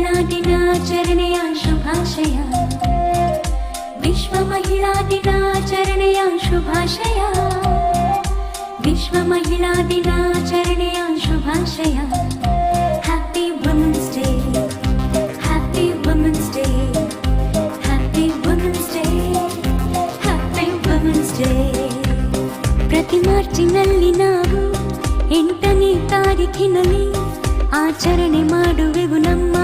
ಮಹಿಳಾ ದಿನಾಚರಣೆಯ ಶುಭಾಶಯ. ವಿಶ್ವ ಮಹಿಳಾ ದಿನಾಚರಣೆಯ ಶುಭಾಶಯ. ವಿಶ್ವ ಮಹಿಳಾ ದಿನಾಚರಣೆಯ ಶುಭಾಶಯ. Happy women's day happy women's day happy women's day happy women's day ಪ್ರತಿ ಮಾರ್ಚಿನಲ್ಲಿ ನಾವು ಎಂಟನೇ ತಾರೀಖಿನಲ್ಲಿ ಆಚರಣೆ ಮಾಡುವೆವು ನಮ್ಮ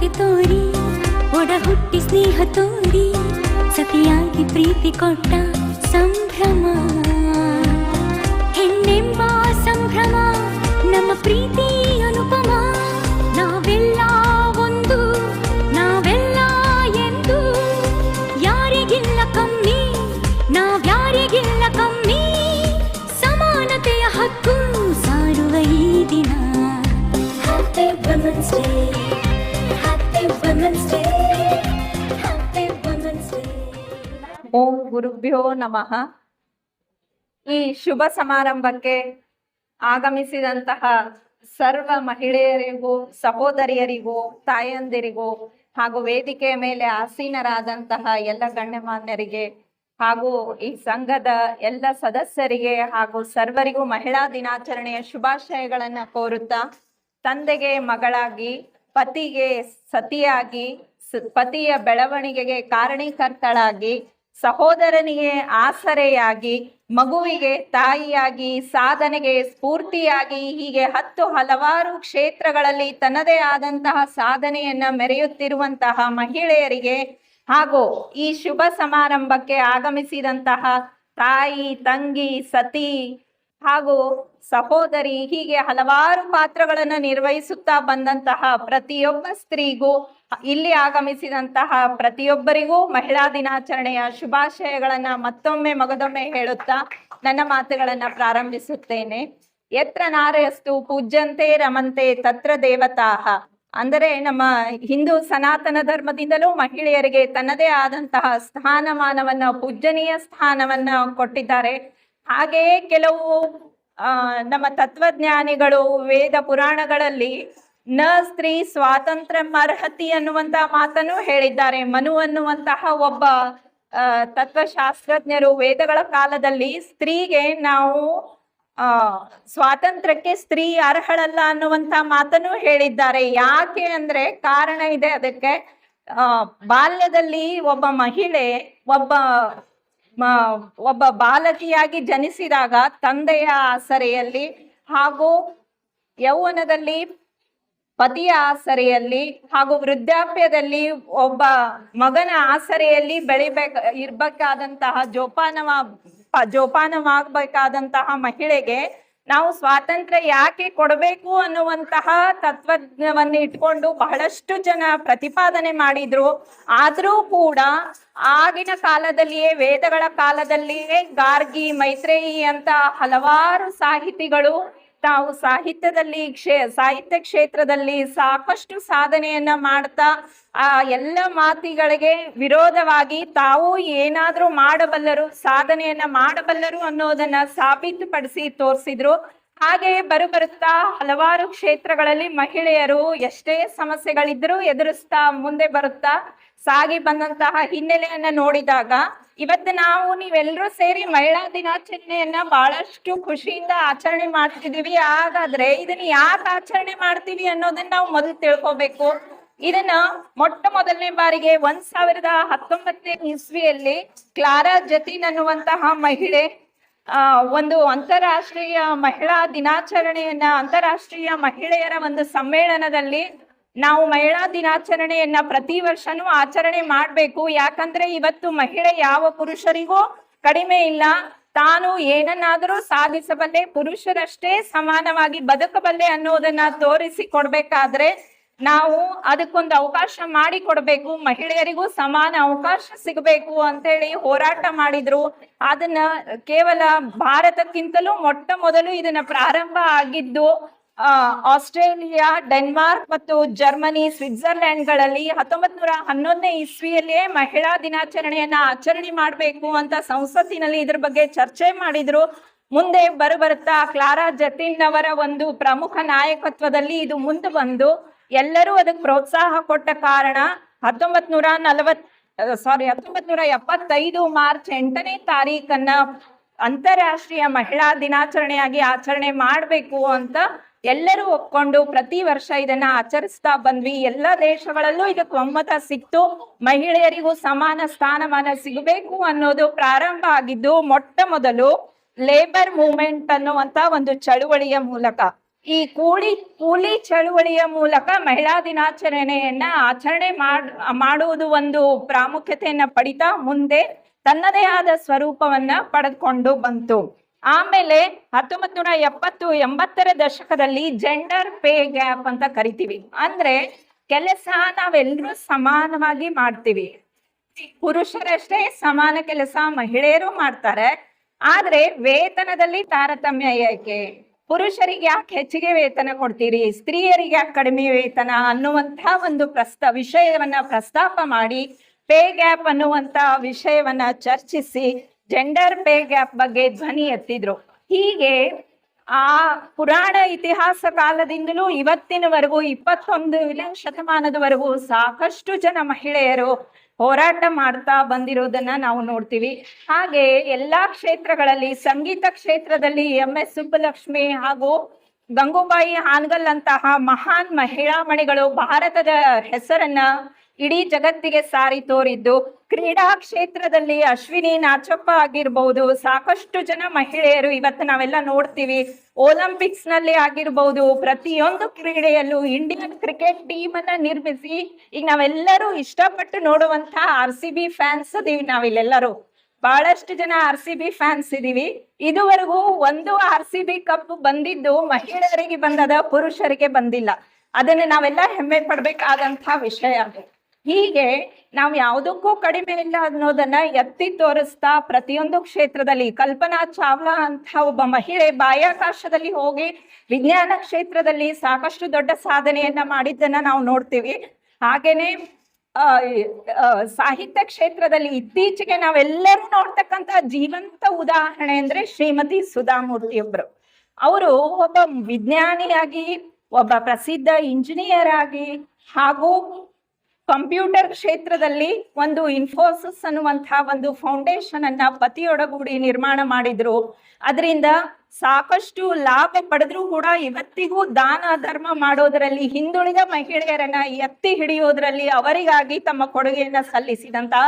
ಮಮತೆ ತೋರಿ ಒಡ ಹುಟ್ಟಿ ಸ್ನೇಹ ತೋರಿ, ಸತಿಯಾಗಿ ಪ್ರೀತಿ ಕೊಟ್ಟ ಸಂಭ್ರಮ. ಹೆಣ್ಣೆಂಬ ಸಂಭ್ರಮ, ನಮ್ಮ ಪ್ರೀತಿ ಅನುಪಮ. ನಾವೆಲ್ಲ ಒಂದು, ನಾವೆಲ್ಲ ಎಂದು. ಯಾರಿಗಿಲ್ಲ ಕಮ್ಮಿ, ನಾವ್ಯಾರಿಗಿಲ್ಲ ಕಮ್ಮಿ. ಸಮಾನತೆಯ ಹಕ್ಕು ಸಾರುವ ಈ ದಿನ. ಡೇ ಓಂ ಗುರುಭ್ಯೋ ನಮಃ. ಈ ಶುಭ ಸಮಾರಂಭಕ್ಕೆ ಆಗಮಿಸಿದಂತಹ ಸರ್ವ ಮಹಿಳೆಯರಿಗೂ, ಸಹೋದರಿಯರಿಗೂ, ತಾಯಂದಿರಿಗೂ ಹಾಗೂ ವೇದಿಕೆಯ ಮೇಲೆ ಆಸೀನರಾದಂತಹ ಎಲ್ಲ ಗಣ್ಯಮಾನ್ಯರಿಗೆ ಹಾಗೂ ಈ ಸಂಘದ ಎಲ್ಲ ಸದಸ್ಯರಿಗೆ ಹಾಗೂ ಸರ್ವರಿಗೂ ಮಹಿಳಾ ದಿನಾಚರಣೆಯ ಶುಭಾಶಯಗಳನ್ನ ಕೋರುತ್ತಾ ತಂದೆಗೆ ಮಗಳಾಗಿ, ಪತಿಗೆ ಸತಿಯಾಗಿ ಪತಿಯ ಬೆಳವಣಿಗೆಗೆ ಕಾರಣೀಕರ್ತಳಾಗಿ ಸಹೋದರನಿಗೆ ಆಸರೆಯಾಗಿ, ಮಗುವಿಗೆ ತಾಯಿಯಾಗಿ, ಸಾಧನೆಗೆ ಸ್ಫೂರ್ತಿಯಾಗಿ, ಹೀಗೆ ಹತ್ತು ಹಲವಾರು ಕ್ಷೇತ್ರಗಳಲ್ಲಿ ತನ್ನದೇ ಆದಂತಹ ಸಾಧನೆಯನ್ನ ಮೆರೆಯುತ್ತಿರುವಂತಹ ಮಹಿಳೆಯರಿಗೆ ಹಾಗೂ ಈ ಶುಭ ಸಮಾರಂಭಕ್ಕೆ ಆಗಮಿಸಿದಂತಹ ತಾಯಿ, ತಂಗಿ, ಸತಿ ಹಾಗೂ ಸಹೋದರಿ ಹೀಗೆ ಹಲವಾರು ಪಾತ್ರಗಳನ್ನು ನಿರ್ವಹಿಸುತ್ತಾ ಬಂದಂತಹ ಪ್ರತಿಯೊಬ್ಬ ಸ್ತ್ರೀಗೂ ಇಲ್ಲಿ ಆಗಮಿಸಿದಂತಹ ಪ್ರತಿಯೊಬ್ಬರಿಗೂ ಮಹಿಳಾ ದಿನಾಚರಣೆಯ ಶುಭಾಶಯಗಳನ್ನ ಮತ್ತೊಮ್ಮೆ ಮಗದೊಮ್ಮೆ ಹೇಳುತ್ತಾ ನನ್ನ ಮಾತುಗಳನ್ನ ಪ್ರಾರಂಭಿಸುತ್ತೇನೆ. ಎತ್ರ ನಾರಯಸ್ತು ಪೂಜ್ಯಂತೆ ರಮಂತೆ ತತ್ರ ದೇವತಾಹ. ಅಂದರೆ ನಮ್ಮ ಹಿಂದೂ ಸನಾತನ ಧರ್ಮದಿಂದಲೂ ಮಹಿಳೆಯರಿಗೆ ತನ್ನದೇ ಆದಂತಹ ಸ್ಥಾನಮಾನವನ್ನ, ಪೂಜ್ಯನೀಯ ಸ್ಥಾನವನ್ನ ಕೊಟ್ಟಿದ್ದಾರೆ. ಹಾಗೆಯೇ ಕೆಲವು ನಮ್ಮ ತತ್ವಜ್ಞಾನಿಗಳು ವೇದ ಪುರಾಣಗಳಲ್ಲಿ ನ ಸ್ತ್ರೀ ಸ್ವಾತಂತ್ರ್ಯ ಅರ್ಹತಿ ಅನ್ನುವಂತಹ ಮಾತನ್ನು ಹೇಳಿದ್ದಾರೆ. ಮನು ಅನ್ನುವಂತಹ ಒಬ್ಬ ತತ್ವಶಾಸ್ತ್ರಜ್ಞರು ವೇದಗಳ ಕಾಲದಲ್ಲಿ ಸ್ತ್ರೀಗೆ ನಾವು, ಆ, ಸ್ವಾತಂತ್ರ್ಯಕ್ಕೆ ಸ್ತ್ರೀ ಅರ್ಹಳಲ್ಲ ಅನ್ನುವಂತ ಮಾತನ್ನು ಹೇಳಿದ್ದಾರೆ. ಯಾಕೆ ಅಂದ್ರೆ ಕಾರಣ ಇದೆ ಅದಕ್ಕೆ ಬಾಲ್ಯದಲ್ಲಿ ಒಬ್ಬ ಮಹಿಳೆ, ಒಬ್ಬ ಒಬ್ಬ ಬಾಲಕಿಯಾಗಿ ಜನಿಸಿದಾಗ ತಂದೆಯ ಆಸರೆಯಲ್ಲಿ ಹಾಗೂ ಯೌವನದಲ್ಲಿ ಪತಿಯ ಆಸರೆಯಲ್ಲಿ ಹಾಗೂ ವೃದ್ಧಾಪ್ಯದಲ್ಲಿ ಒಬ್ಬ ಮಗನ ಆಸರೆಯಲ್ಲಿ ಬೆಳಿಬೇಕ, ಇರ್ಬೇಕಾದಂತಹ ಜೋಪಾನವ ಜೋಪಾನವಾಗಬೇಕಾದಂತಹ ಮಹಿಳೆಗೆ ನಾವು ಸ್ವಾತಂತ್ರ್ಯ ಯಾಕೆ ಕೊಡಬೇಕು ಅನ್ನುವಂತಹ ತತ್ವಜ್ಞವನ್ನು ಇಟ್ಕೊಂಡು ಬಹಳಷ್ಟು ಜನ ಪ್ರತಿಪಾದನೆ ಮಾಡಿದ್ರು. ಆದರೂ ಕೂಡ ಆಗಿನ ಕಾಲದಲ್ಲಿಯೇ, ವೇದಗಳ ಕಾಲದಲ್ಲಿಯೇ ಗಾರ್ಗಿ, ಮೈತ್ರೇಯಿ ಅಂತ ಹಲವಾರು ಸಾಹಿತಿಗಳು ತಾವು ಸಾಹಿತ್ಯದಲ್ಲಿ ಕ್ಷೇ, ಸಾಹಿತ್ಯ ಕ್ಷೇತ್ರದಲ್ಲಿ ಸಾಕಷ್ಟು ಸಾಧನೆಯನ್ನ ಮಾಡ್ತಾ, ಆ ಎಲ್ಲ ಮಾತಿಗಳಿಗೆ ವಿರೋಧವಾಗಿ ತಾವು ಏನಾದ್ರೂ ಮಾಡಬಲ್ಲರು, ಸಾಧನೆಯನ್ನ ಮಾಡಬಲ್ಲರು ಅನ್ನೋದನ್ನ ಸಾಬೀತುಪಡಿಸಿ ತೋರಿಸಿದ್ರು. ಹಾಗೆಯೇ ಬರುಬರುತ್ತಾ ಹಲವಾರು ಕ್ಷೇತ್ರಗಳಲ್ಲಿ ಮಹಿಳೆಯರು ಎಷ್ಟೇ ಸಮಸ್ಯೆಗಳಿದ್ರೂ ಎದುರಿಸ್ತಾ ಮುಂದೆ ಬರುತ್ತಾ ಸಾಗಿ ಬಂದಂತಹ ಹಿನ್ನೆಲೆಯನ್ನ ನೋಡಿದಾಗ ಇವತ್ತು ನಾವು ನೀವೆಲ್ಲರೂ ಸೇರಿ ಮಹಿಳಾ ದಿನಾಚರಣೆಯನ್ನ ಬಹಳಷ್ಟು ಖುಷಿಯಿಂದ ಆಚರಣೆ ಮಾಡ್ತಿದೀವಿ ಹಾಗಾದ್ರೆ ಇದನ್ನ ಯಾಕೆ ಆಚರಣೆ ಮಾಡ್ತೀವಿ ಅನ್ನೋದನ್ನ ನಾವು ಮೊದಲು ತಿಳ್ಕೊಬೇಕು. ಇದನ್ನ ಮೊಟ್ಟ ಮೊದಲನೇ ಬಾರಿಗೆ ಒಂದ್ ಸಾವಿರದ ಹತ್ತೊಂಬತ್ತನೇ ಇಸ್ವಿಯಲ್ಲಿ ಕ್ಲಾರಾ ಜತೀನ್ ಅನ್ನುವಂತಹ ಮಹಿಳೆ, ಆ, ಒಂದು ಅಂತಾರಾಷ್ಟ್ರೀಯ ಮಹಿಳಾ ದಿನಾಚರಣೆಯನ್ನ, ಅಂತಾರಾಷ್ಟ್ರೀಯ ಮಹಿಳೆಯರ ಒಂದು ಸಮ್ಮೇಳನದಲ್ಲಿ ನಾವು ಮಹಿಳಾ ದಿನಾಚರಣೆಯನ್ನ ಪ್ರತಿ ವರ್ಷನೂ ಆಚರಣೆ ಮಾಡಬೇಕು. ಯಾಕಂದ್ರೆ ಇವತ್ತು ಮಹಿಳೆ ಯಾವ ಪುರುಷರಿಗೂ ಕಡಿಮೆ ಇಲ್ಲ. ತಾನು ಏನನ್ನಾದರೂ ಸಾಧಿಸಬಲ್ಲೆ, ಪುರುಷರಷ್ಟೇ ಸಮಾನವಾಗಿ ಬದುಕಬಲ್ಲೆ ಅನ್ನೋದನ್ನ ತೋರಿಸಿ ಕೊಡ್ಬೇಕಾದ್ರೆ ನಾವು ಅದಕ್ಕೊಂದು ಅವಕಾಶ ಮಾಡಿ ಕೊಡ್ಬೇಕು. ಮಹಿಳೆಯರಿಗೂ ಸಮಾನ ಅವಕಾಶ ಸಿಗಬೇಕು ಅಂತೇಳಿ ಹೋರಾಟ ಮಾಡಿದ್ರು. ಅದನ್ನ ಕೇವಲ ಭಾರತಕ್ಕಿಂತಲೂ ಮೊಟ್ಟ ಮೊದಲು ಇದನ್ನ ಪ್ರಾರಂಭ ಆಗಿದ್ದು ಆಸ್ಟ್ರೇಲಿಯಾ, ಡೆನ್ಮಾರ್ಕ್ ಮತ್ತು ಜರ್ಮನಿ, ಸ್ವಿಟ್ಜರ್ಲೆಂಡ್ಗಳಲ್ಲಿ ಹತ್ತೊಂಬತ್ ನೂರ ಹನ್ನೊಂದನೇ ಇಸ್ವಿಯಲ್ಲಿಯೇ ಮಹಿಳಾ ದಿನಾಚರಣೆಯನ್ನ ಆಚರಣೆ ಮಾಡಬೇಕು ಅಂತ ಸಂಸತ್ತಿನಲ್ಲಿ ಇದ್ರ ಬಗ್ಗೆ ಚರ್ಚೆ ಮಾಡಿದ್ರು. ಮುಂದೆ ಬರುಬರುತ್ತಾ ಕ್ಲಾರಾ ಜತಿನ್ ಅವರ ಒಂದು ಪ್ರಮುಖ ನಾಯಕತ್ವದಲ್ಲಿ ಇದು ಮುಂದೆ ಬಂದು ಎಲ್ಲರೂ ಅದಕ್ಕೆ ಪ್ರೋತ್ಸಾಹ ಕೊಟ್ಟ ಕಾರಣ ಹತ್ತೊಂಬತ್ ನೂರ ನಲವತ್ ಸಾರಿ ಹತ್ತೊಂಬತ್ ನೂರ ಎಪ್ಪತ್ತೈದು ಮಾರ್ಚ್ ಎಂಟನೇ ತಾರೀಕನ್ನ ಅಂತಾರಾಷ್ಟ್ರೀಯ ಮಹಿಳಾ ದಿನಾಚರಣೆಯಾಗಿ ಆಚರಣೆ ಮಾಡಬೇಕು ಅಂತ ಎಲ್ಲರೂ ಒಪ್ಕೊಂಡು ಪ್ರತಿ ವರ್ಷ ಇದನ್ನ ಆಚರಿಸ್ತಾ ಬಂದ್ವಿ. ಎಲ್ಲ ದೇಶಗಳಲ್ಲೂ ಇದಕ್ಕೆ ಒಮ್ಮತ ಸಿಕ್ತು. ಮಹಿಳೆಯರಿಗೂ ಸಮಾನ ಸ್ಥಾನಮಾನ ಸಿಗಬೇಕು ಅನ್ನೋದು ಪ್ರಾರಂಭ ಆಗಿದ್ದು, ಮೊಟ್ಟ ಮೊದಲು ಲೇಬರ್ ಮೂವ್ಮೆಂಟ್ ಅನ್ನುವಂತ ಒಂದು ಚಳುವಳಿಯ ಮೂಲಕ. ಈ ಕೂಲಿ ಕೂಲಿ ಚಳುವಳಿಯ ಮೂಲಕ ಮಹಿಳಾ ದಿನಾಚರಣೆಯನ್ನ ಆಚರಣೆ ಮಾಡ್, ಮಾಡುವುದು ಒಂದು ಪ್ರಾಮುಖ್ಯತೆಯನ್ನ ಪಡಿತಾ ಮುಂದೆ ತನ್ನದೇ ಆದ ಸ್ವರೂಪವನ್ನ ಪಡೆದುಕೊಂಡು ಬಂತು. ಆಮೇಲೆ ಹತ್ತೊಂಬತ್ ನೂರ ಎಪ್ಪತ್ತು ಎಂಬತ್ತರ ದಶಕದಲ್ಲಿ ಜೆಂಡರ್ ಪೇ ಗ್ಯಾಪ್ ಅಂತ ಕರಿತೀವಿ. ಅಂದ್ರೆ ಕೆಲಸ ನಾವೆಲ್ಲರೂ ಸಮಾನವಾಗಿ ಮಾಡ್ತೀವಿ. ಪುರುಷರಷ್ಟೇ ಸಮಾನ ಕೆಲಸ ಮಹಿಳೆಯರು ಮಾಡ್ತಾರೆ. ಆದ್ರೆ ವೇತನದಲ್ಲಿ ತಾರತಮ್ಯ ಏಕೆ? ಪುರುಷರಿಗೆ ಯಾಕೆ ಹೆಚ್ಚಿಗೆ ವೇತನ ಕೊಡ್ತೀರಿ? ಸ್ತ್ರೀಯರಿಗೆ ಯಾಕೆ ಕಡಿಮೆ ವೇತನ ಅನ್ನುವಂತಹ ಒಂದು ಪ್ರಸ್ತ, ವಿಷಯವನ್ನ ಪ್ರಸ್ತಾಪ ಮಾಡಿ ಪೇ ಗ್ಯಾಪ್ ಅನ್ನುವಂತ ವಿಷಯವನ್ನ ಚರ್ಚಿಸಿ ಜೆಂಡರ್ ಪೇ ಗ್ಯಾಪ್ ಬಗ್ಗೆ ಧ್ವನಿ ಎತ್ತಿದ್ರು. ಹೀಗೆ ಆ ಪುರಾಣ ಇತಿಹಾಸ ಕಾಲದಿಂದಲೂ ಇವತ್ತಿನವರೆಗೂ ಇಪ್ಪತ್ತೊಂದನೇ ಶತಮಾನದವರೆಗೂ ಸಾಕಷ್ಟು ಜನ ಮಹಿಳೆಯರು ಹೋರಾಟ ಮಾಡ್ತಾ ಬಂದಿರೋದನ್ನ ನಾವು ನೋಡ್ತೀವಿ. ಹಾಗೆ ಎಲ್ಲಾ ಕ್ಷೇತ್ರಗಳಲ್ಲಿ ಸಂಗೀತ ಕ್ಷೇತ್ರದಲ್ಲಿ ಎಂ ಎಸ್ ಸುಬ್ಬಲಕ್ಷ್ಮಿ ಹಾಗೂ ಗಂಗೂಬಾಯಿ ಹಾನ್ಗಲ್ ಅಂತಹ ಮಹಾನ್ ಮಹಿಳಾ ಮಣಿಗಳು ಭಾರತದ ಹೆಸರನ್ನ ಇಡೀ ಜಗತ್ತಿಗೆ ಸಾರಿ ತೋರಿದ್ದು. ಕ್ರೀಡಾ ಕ್ಷೇತ್ರದಲ್ಲಿ ಅಶ್ವಿನಿ ನಾಚಪ್ಪ ಆಗಿರ್ಬಹುದು ಸಾಕಷ್ಟು ಜನ ಮಹಿಳೆಯರು ಇವತ್ತು ನಾವೆಲ್ಲ ನೋಡ್ತೀವಿ. ಒಲಿಂಪಿಕ್ಸ್ನಲ್ಲಿ ಆಗಿರ್ಬಹುದು ಪ್ರತಿಯೊಂದು ಕ್ರೀಡೆಯಲ್ಲೂ ಇಂಡಿಯನ್ ಕ್ರಿಕೆಟ್ ಟೀಮ್ ಅನ್ನ ನಿರ್ಮಿಸಿ, ಈಗ ನಾವೆಲ್ಲರೂ ಇಷ್ಟಪಟ್ಟು ನೋಡುವಂತ ಆರ್ ಸಿ ಬಿ ಫ್ಯಾನ್ಸ್ ಅದೀವಿ ನಾವಿಲ್ಲೆಲ್ಲರೂ. ಬಹಳಷ್ಟು ಜನ ಆರ್ ಸಿ ಬಿ ಫ್ಯಾನ್ಸ್ ಇದೀವಿ. ಇದುವರೆಗೂ ಒಂದು ಆರ್ ಸಿ ಬಿ ಕಪ್ ಬಂದಿದ್ದು ಮಹಿಳೆಯರಿಗೆ ಬಂದದ, ಪುರುಷರಿಗೆ ಬಂದಿಲ್ಲ. ಅದನ್ನ ನಾವೆಲ್ಲ ಹೆಮ್ಮೆ ಪಡ್ಬೇಕಾದಂತಹ ವಿಷಯ. ಹೀಗೆ ನಾವು ಯಾವುದಕ್ಕೂ ಕಡಿಮೆ ಇಲ್ಲ ಅನ್ನೋದನ್ನ ಎತ್ತಿ ತೋರಿಸ್ತಾ ಪ್ರತಿಯೊಂದು ಕ್ಷೇತ್ರದಲ್ಲಿ ಕಲ್ಪನಾ ಚಾವ್ಲಾ ಅಂತ ಒಬ್ಬ ಮಹಿಳೆ ಬಾಹ್ಯಾಕಾಶದಲ್ಲಿ ಹೋಗಿ ವಿಜ್ಞಾನ ಕ್ಷೇತ್ರದಲ್ಲಿ ಸಾಕಷ್ಟು ದೊಡ್ಡ ಸಾಧನೆಯನ್ನ ಮಾಡಿದ್ದನ್ನ ನಾವು ನೋಡ್ತೀವಿ. ಹಾಗೇನೆ ಸಾಹಿತ್ಯ ಕ್ಷೇತ್ರದಲ್ಲಿ ಇತ್ತೀಚೆಗೆ ನಾವೆಲ್ಲರೂ ನೋಡ್ತಕ್ಕಂತ ಜೀವಂತ ಉದಾಹರಣೆ ಅಂದ್ರೆ ಶ್ರೀಮತಿ ಸುಧಾಮೂರ್ತಿ ಒಬ್ರು. ಅವರು ಒಬ್ಬ ವಿಜ್ಞಾನಿಯಾಗಿ, ಒಬ್ಬ ಪ್ರಸಿದ್ಧ ಇಂಜಿನಿಯರ್ ಆಗಿ ಹಾಗೂ ಕಂಪ್ಯೂಟರ್ ಕ್ಷೇತ್ರದಲ್ಲಿ ಒಂದು ಇನ್ಫೋಸಿಸ್ ಅನ್ನುವಂತಹ ಒಂದು ಫೌಂಡೇಶನ್ ಅನ್ನ ಪತಿಯೊಡಗೂಡಿ ನಿರ್ಮಾಣ ಮಾಡಿದ್ರು. ಅದರಿಂದ ಸಾಕಷ್ಟು ಲಾಭ ಪಡೆದ್ರೂ ಕೂಡ ಇವತ್ತಿಗೂ ದಾನ ಧರ್ಮ ಮಾಡೋದರಲ್ಲಿ ಹಿಂದುಳಿದ ಮಹಿಳೆಯರನ್ನ ಎತ್ತಿ ಹಿಡಿಯೋದ್ರಲ್ಲಿ ಅವರಿಗಾಗಿ ತಮ್ಮ ಕೊಡುಗೆಯನ್ನ ಸಲ್ಲಿಸಿದಂತಹ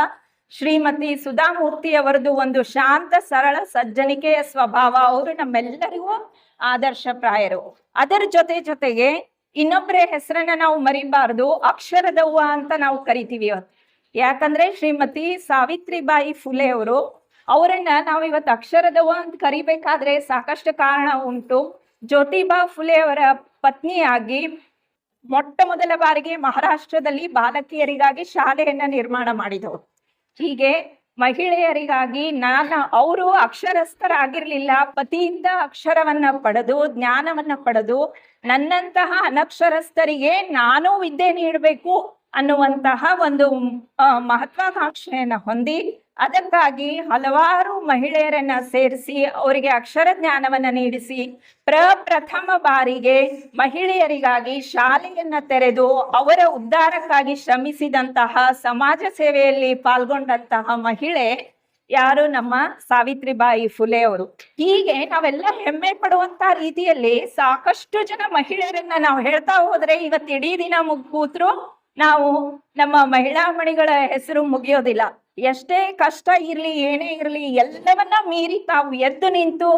ಶ್ರೀಮತಿ ಸುಧಾಮೂರ್ತಿ ಅವರದು ಒಂದು ಶಾಂತ, ಸರಳ, ಸಜ್ಜನಿಕೆಯ ಸ್ವಭಾವ. ಅವರು ನಮ್ಮೆಲ್ಲರಿಗೂ ಆದರ್ಶಪ್ರಾಯರು. ಅದರ ಜೊತೆ ಜೊತೆಗೆ ಇನ್ನೊಬ್ಬರ ಹೆಸರನ್ನ ನಾವು ಮರಿಬಾರ್ದು, ಅಕ್ಷರದವ್ವ ಅಂತ ನಾವು ಕರಿತೀವಿ ಇವತ್ತು. ಯಾಕಂದ್ರೆ ಶ್ರೀಮತಿ ಸಾವಿತ್ರಿಬಾಯಿ ಫುಲೆ ಅವರು, ಅವರನ್ನ ನಾವು ಇವತ್ತು ಅಕ್ಷರದವ್ವ ಅಂತ ಕರಿಬೇಕಾದ್ರೆ ಸಾಕಷ್ಟು ಕಾರಣ ಉಂಟು. ಜ್ಯೋತಿಬಾ ಫುಲೆ ಅವರ ಪತ್ನಿಯಾಗಿ ಮೊಟ್ಟ ಮೊದಲ ಬಾರಿಗೆ ಮಹಾರಾಷ್ಟ್ರದಲ್ಲಿ ಬಾಲಕಿಯರಿಗಾಗಿ ಶಾಲೆಯನ್ನ ನಿರ್ಮಾಣ ಮಾಡಿದವರು. ಹೀಗೆ ಮಹಿಳೆಯರಿಗಾಗಿ ನಾನು ಅವರು ಅಕ್ಷರಸ್ಥರಾಗಿರ್ಲಿಲ್ಲ. ಪತಿಯಿಂದ ಅಕ್ಷರವನ್ನ ಪಡೆದು, ಜ್ಞಾನವನ್ನ ಪಡೆದು, ನನ್ನಂತಹ ಅನಕ್ಷರಸ್ಥರಿಗೆ ನಾನು ವಿದ್ಯೆ ನೀಡಬೇಕು ಅನ್ನುವಂತಹ ಒಂದು ಮಹತ್ವಾಕಾಂಕ್ಷೆಯನ್ನ ಹೊಂದಿ ಅದಕ್ಕಾಗಿ ಹಲವಾರು ಮಹಿಳೆಯರನ್ನ ಸೇರಿಸಿ ಅವರಿಗೆ ಅಕ್ಷರ ಜ್ಞಾನವನ್ನ ನೀಡಿಸಿ ಪ್ರಪ್ರಥಮ ಬಾರಿಗೆ ಮಹಿಳೆಯರಿಗಾಗಿ ಶಾಲೆಯನ್ನ ತೆರೆದು ಅವರ ಉದ್ಧಾರಕ್ಕಾಗಿ ಶ್ರಮಿಸಿದಂತಹ ಸಮಾಜ ಸೇವೆಯಲ್ಲಿ ಪಾಲ್ಗೊಂಡಂತಹ ಮಹಿಳೆ ಯಾರು ನಮ್ಮ ಸಾವಿತ್ರಿಬಾಯಿ ಫುಲೆ ಅವರು. ಹೀಗೆ ನಾವೆಲ್ಲ ಹೆಮ್ಮೆ ಪಡುವಂತ ರೀತಿಯಲ್ಲಿ ಸಾಕಷ್ಟು ಜನ ಮಹಿಳೆಯರನ್ನ ನಾವು ಹೇಳ್ತಾ ಹೋದ್ರೆ ಇವತ್ತು ಇಡೀ ದಿನ ಮುಗ್ ಕೂತ್ರು ನಾವು ನಮ್ಮ ಮಹಿಳಾ ಮಣಿಗಳ ಹೆಸರು ಮುಗಿಯೋದಿಲ್ಲ. ಎಷ್ಟೇ ಕಷ್ಟ ಇರಲಿ, ಏನೇ ಇರಲಿ, ಎಲ್ಲವನ್ನ ಮೀರಿ ತಾವು ಎದ್ದು ನಿಂತು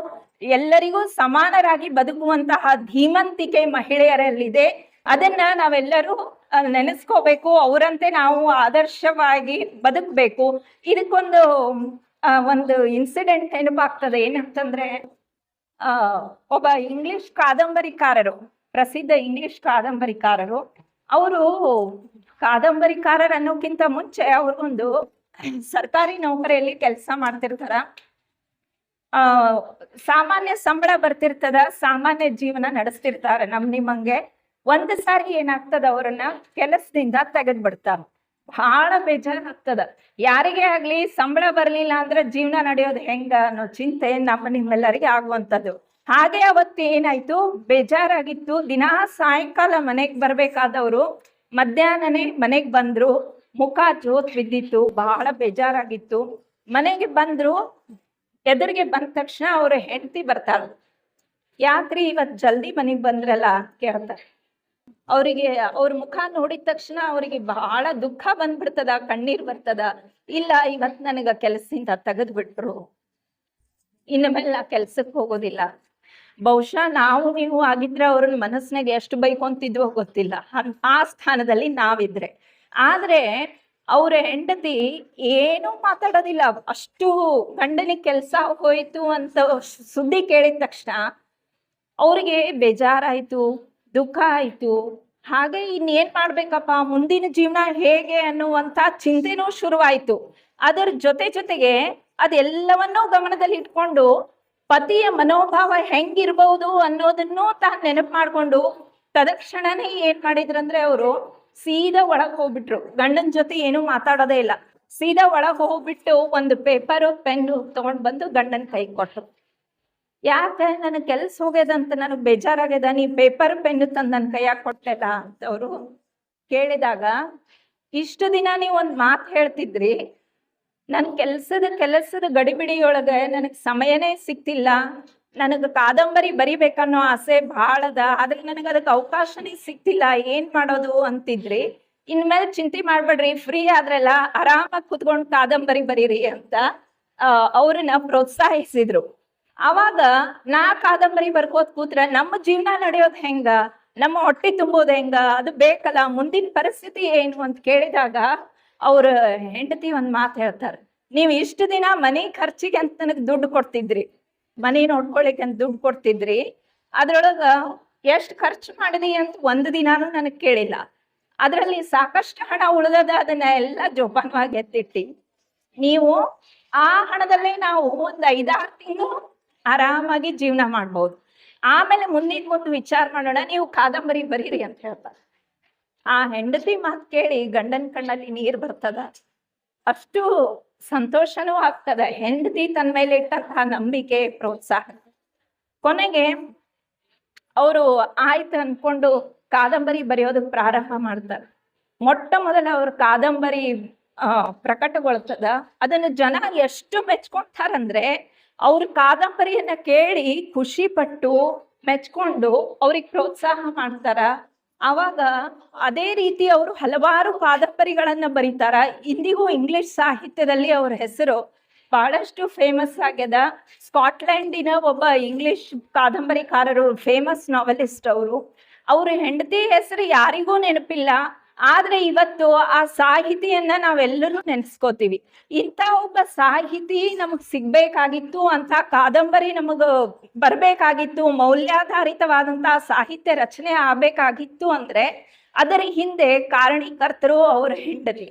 ಎಲ್ಲರಿಗೂ ಸಮಾನರಾಗಿ ಬದುಕುವಂತಹ ಧೀಮಂತಿಕೆ ಮಹಿಳೆಯರಲ್ಲಿದೆ. ಅದನ್ನ ನಾವೆಲ್ಲರೂ ನೆನೆಸ್ಕೋಬೇಕು. ಅವರಂತೆ ನಾವು ಆದರ್ಶವಾಗಿ ಬದುಕಬೇಕು. ಇದಕ್ಕೊಂದು ಒಂದು ಇನ್ಸಿಡೆಂಟ್ ನೆನಪಾಗ್ತದೆ. ಏನಂತಂದ್ರೆ ಒಬ್ಬ ಇಂಗ್ಲಿಷ್ ಕಾದಂಬರಿಕಾರರು, ಪ್ರಸಿದ್ಧ ಇಂಗ್ಲಿಷ್ ಕಾದಂಬರಿಕಾರರು, ಅವರು ಕಾದಂಬರಿಕಾರರನ್ನೋಕ್ಕಿಂತ ಮುಂಚೆ ಅವ್ರಿಗೊಂದು ಸರ್ಕಾರಿ ನೌಕರಿಯಲ್ಲಿ ಕೆಲಸ ಮಾಡ್ತಿರ್ತಾರ. ಆ, ಸಾಮಾನ್ಯ ಸಂಬಳ ಬರ್ತಿರ್ತದ, ಸಾಮಾನ್ಯ ಜೀವನ ನಡೆಸ್ತಿರ್ತಾರ ನಮ್ ನಿಮ್ಮಂಗೆ. ಒಂದ್ ಸಾರಿ ಏನಾಗ್ತದ ಅವ್ರನ್ನ ಕೆಲಸದಿಂದ ತೆಗೆದ್ ಬಿಡ್ತಾರ ಬಹಳ ಬೇಜಾರಾಗ್ತದ. ಯಾರಿಗೆ ಆಗ್ಲಿ ಸಂಬಳ ಬರ್ಲಿಲ್ಲ ಅಂದ್ರೆ ಜೀವನ ನಡೆಯೋದು ಹೆಂಗ ಅನ್ನೋ ಚಿಂತೆ ನಮ್ಮ ನಿಮ್ಮೆಲ್ಲರಿಗೆ ಆಗುವಂಥದ್ದು ಹಾಗೆ ಅವತ್ತು ಏನಾಯ್ತು? ಬೇಜಾರಾಗಿತ್ತು. ದಿನಾ ಸಾಯಂಕಾಲ ಮನೆಗ್ ಬರ್ಬೇಕಾದವರು ಮಧ್ಯಾಹ್ನನೇ ಮನೆಗ್ ಬಂದ್ರು. ಮುಖ ಜೋತ್ ಬಿದ್ದಿತ್ತು, ಬಹಳ ಬೇಜಾರಾಗಿತ್ತು. ಮನೆಗೆ ಬಂದ್ರು, ಎದುರಿಗೆ ಬಂದ ತಕ್ಷಣ ಅವ್ರ ಹೆಂಡತಿ ಬರ್ತಾಳ. ಯಾಕ್ರಿ ಇವತ್ ಜಲ್ದಿ ಮನೆಗೆ ಬಂದ್ರಲ್ಲ ಕೇಳ್ತಾರೆ ಅವರಿಗೆ, ಅವ್ರ ಮುಖ ನೋಡಿದ ತಕ್ಷಣ ಅವರಿಗೆ ಬಹಳ ದುಃಖ ಬಂದ್ಬಿಡ್ತದ, ಕಣ್ಣೀರ್ ಬರ್ತದ. ಇಲ್ಲ, ಇವತ್ ನನಗ ಕೆಲಸದಿಂದ ತೆಗೆದ್ ಬಿಟ್ರು ಇನ್ನು ಮೇಲೆ ನಾ ಕೆಲ್ಸಕ್ಕೆ ಹೋಗೋದಿಲ್ಲ. ಬಹುಶಃ ನಾವು ನೀವು ಆಗಿದ್ರೆ ಅವ್ರನ್ನ ಮನಸ್ಸಿನಾಗ ಎಷ್ಟು ಬೈಕೊಂತಿದ್ವೋ ಗೊತ್ತಿಲ್ಲ. ಆ ಸ್ಥಾನದಲ್ಲಿ ನಾವಿದ್ರೆ. ಆದ್ರೆ ಅವ್ರ ಹೆಂಡತಿ ಏನೂ ಮಾತಾಡೋದಿಲ್ಲ. ಅಷ್ಟು ಗಂಡನಿಗೆ ಕೆಲಸ ಹೋಯ್ತು ಅಂತ ಸುದ್ದಿ ಕೇಳಿದ ತಕ್ಷಣ ಅವ್ರಿಗೆ ಬೇಜಾರಾಯಿತು, ದುಃಖ ಆಯಿತು. ಹಾಗೆ ಇನ್ನೇನ್ ಮಾಡ್ಬೇಕಪ್ಪ? ಮುಂದಿನ ಜೀವನ ಹೇಗೆ ಅನ್ನುವಂತ ಚಿಂತೆನೂ ಶುರುವಾಯಿತು. ಅದರ ಜೊತೆ ಜೊತೆಗೆ ಅದೆಲ್ಲವನ್ನೂ ಗಮನದಲ್ಲಿ ಇಟ್ಕೊಂಡು ಪತಿಯ ಮನೋಭಾವ ಹೆಂಗಿರ್ಬಹುದು ಅನ್ನೋದನ್ನು ತಾನು ನೆನಪು ಮಾಡಿಕೊಂಡು ತದಕ್ಷಣನೇ ಏನ್ ಮಾಡಿದ್ರಂದ್ರೆ ಅವರು ಸೀದಾ ಒಳಗ್ ಹೋಗ್ಬಿಟ್ರು. ಗಂಡನ ಜೊತೆ ಏನು ಮಾತಾಡೋದೇ ಇಲ್ಲ. ಸೀದಾ ಒಳಗ್ ಹೋಗ್ಬಿಟ್ಟು ಒಂದು ಪೇಪರ್ ಪೆನ್ನು ತಗೊಂಡ್ ಬಂದು ಗಂಡನ ಕೈ ಕೊಟ್ರು. ಯಾಕೆ? ನನಗೆ ಕೆಲ್ಸ ಹೋಗ್ಯದಂತ ನನಗೆ ಬೇಜಾರಾಗ್ಯದ. ನೀ ಪೇಪರ್ ಪೆನ್ ತಂದು ನನ್ನ ಕೈಯಾಗ ಅಂತ ಅವರು ಕೇಳಿದಾಗ, ಇಷ್ಟು ದಿನ ನೀವು ಒಂದು ಮಾತು ಹೇಳ್ತಿದ್ರಿ ನನ್ನ ಕೆಲಸದ ಕೆಲಸದ ಗಡಿಬಿಡಿಯೊಳಗೆ ನನಗೆ ಸಮಯನೇ ಸಿಕ್ತಿಲ್ಲ ನನಗೆ ಕಾದಂಬರಿ ಬರಿಬೇಕನ್ನೋ ಆಸೆ ಭಾಳ ಅದ ಆದ್ರೆ ನನಗೆ ಅದಕ್ಕೆ ಅವಕಾಶನೇ ಸಿಕ್ತಿಲ್ಲ ಏನ್ ಮಾಡೋದು ಅಂತಿದ್ರಿ? ಇನ್ಮೇಲೆ ಚಿಂತೆ ಮಾಡ್ಬೇಡ್ರಿ, ಫ್ರೀ ಆದ್ರೆಲ್ಲ ಆರಾಮಾಗಿ ಕುತ್ಕೊಂಡು ಕಾದಂಬರಿ ಬರೀರಿ ಅಂತ ಅವ್ರನ್ನ ಪ್ರೋತ್ಸಾಹಿಸಿದ್ರು. ಅವಾಗ ನಾ ಕಾದಂಬರಿ ಬರ್ಕೋತ್ ಕೂತ್ರ ನಮ್ಮ ಜೀವನ ನಡೆಯೋದು ಹೆಂಗ? ನಮ್ಮ ಹೊಟ್ಟೆ ತುಂಬೋದು ಹೆಂಗ? ಅದು ಬೇಕಲ್ಲ, ಮುಂದಿನ ಪರಿಸ್ಥಿತಿ ಏನು ಅಂತ ಕೇಳಿದಾಗ ಅವ್ರ ಹೆಂಡತಿ ಒಂದ್ ಮಾತು ಹೇಳ್ತಾರೆ, ನೀವು ಇಷ್ಟು ದಿನ ಮನೆ ಖರ್ಚಿಗೆ ಅಂತ ನನಗೆ ದುಡ್ಡು ಕೊಡ್ತಿದ್ರಿ. ಮನೆ ನೋಡ್ಕೊಳಿಕ್ ಅಂತ ದುಡ್ಡು ಕೊಡ್ತಿದ್ರಿ. ಅದ್ರೊಳಗ ಎಷ್ಟು ಖರ್ಚು ಮಾಡಿದಿ ಅಂತ ಒಂದು ದಿನಾನು ನನಗೆ ಕೇಳಿಲ್ಲ. ಅದರಲ್ಲಿ ಸಾಕಷ್ಟು ಹಣ ಉಳಿದದ, ಅದನ್ನ ಎಲ್ಲ ಜೋಪಾನವಾಗಿ ಎತ್ತಿಟ್ಟಿ. ನೀವು ಆ ಹಣದಲ್ಲೇ ನಾವು ಒಂದು ಐದಾರು ತಿಂಗಳು ಆರಾಮಾಗಿ ಜೀವನ ಮಾಡ್ಬೋದು. ಆಮೇಲೆ ಮುಂದಿನ ಮುಂದೆ ವಿಚಾರ ಮಾಡೋಣ, ನೀವು ಕಾದಂಬರಿ ಬರೀರಿ ಅಂತ ಹೇಳ್ತಾರೆ. ಆ ಹೆಂಡತಿ ಮಾತು ಕೇಳಿ ಗಂಡನ ಕಣ್ಣಲ್ಲಿ ನೀರು ಬರ್ತದ? ಅಷ್ಟು ಸಂತೋಷನೂ ಆಗ್ತದೆ. ಹೆಂಡತಿ ತನ್ನ ಮೇಲೆ ಇಟ್ಟಂತಹ ನಂಬಿಕೆ, ಪ್ರೋತ್ಸಾಹ. ಕೊನೆಗೆ ಅವರು ಆಯ್ತು ಅನ್ಕೊಂಡು ಕಾದಂಬರಿ ಬರೆಯೋದಕ್ಕೆ ಪ್ರಾರಂಭ ಮಾಡ್ತಾರೆ. ಮೊಟ್ಟ ಮೊದಲ ಅವ್ರ ಕಾದಂಬರಿ ಪ್ರಕಟಗೊಳ್ತದ. ಅದನ್ನು ಜನ ಎಷ್ಟು ಮೆಚ್ಕೊಳ್ತಾರಂದ್ರೆ ಅವ್ರ ಕಾದಂಬರಿಯನ್ನ ಕೇಳಿ ಖುಷಿ ಪಟ್ಟು ಮೆಚ್ಕೊಂಡು ಅವ್ರಿಗೆ ಪ್ರೋತ್ಸಾಹ ಮಾಡ್ತಾರ. ಅವಾಗ ಅದೇ ರೀತಿ ಅವರು ಹಲವಾರು ಕಾದಂಬರಿಗಳನ್ನ ಬರೀತಾರ. ಇಂದಿಗೂ ಇಂಗ್ಲಿಷ್ ಸಾಹಿತ್ಯದಲ್ಲಿ ಅವ್ರ ಹೆಸರು ಬಹಳಷ್ಟು ಫೇಮಸ್ ಆಗ್ಯದ. ಸ್ಕಾಟ್ಲೆಂಡಿನ ಒಬ್ಬ ಇಂಗ್ಲಿಷ್ ಕಾದಂಬರಿಕಾರರು ಫೇಮಸ್ ನಾವೆಲಿಸ್ಟ್ ಅವರು. ಅವ್ರ ಹೆಂಡತಿ ಹೆಸರು ಯಾರಿಗೂ ನೆನಪಿಲ್ಲ. ಆದ್ರೆ ಇವತ್ತು ಆ ಸಾಹಿತಿಯನ್ನ ನಾವೆಲ್ಲರೂ ನೆನೆಸ್ಕೋತೀವಿ. ಇಂಥ ಒಬ್ಬ ಸಾಹಿತಿ ನಮಗ್ ಸಿಗ್ಬೇಕಾಗಿತ್ತು ಅಂತ ಕಾದಂಬರಿ ನಮಗ ಬರ್ಬೇಕಾಗಿತ್ತು ಮೌಲ್ಯಾಧಾರಿತವಾದಂತಹ ಸಾಹಿತ್ಯ ರಚನೆ ಆಗ್ಬೇಕಾಗಿತ್ತು ಅಂದ್ರೆ ಅದರ ಹಿಂದೆ ಕಾರಣೀಕರ್ತರು ಅವ್ರ ಹೆಂಡತಿ.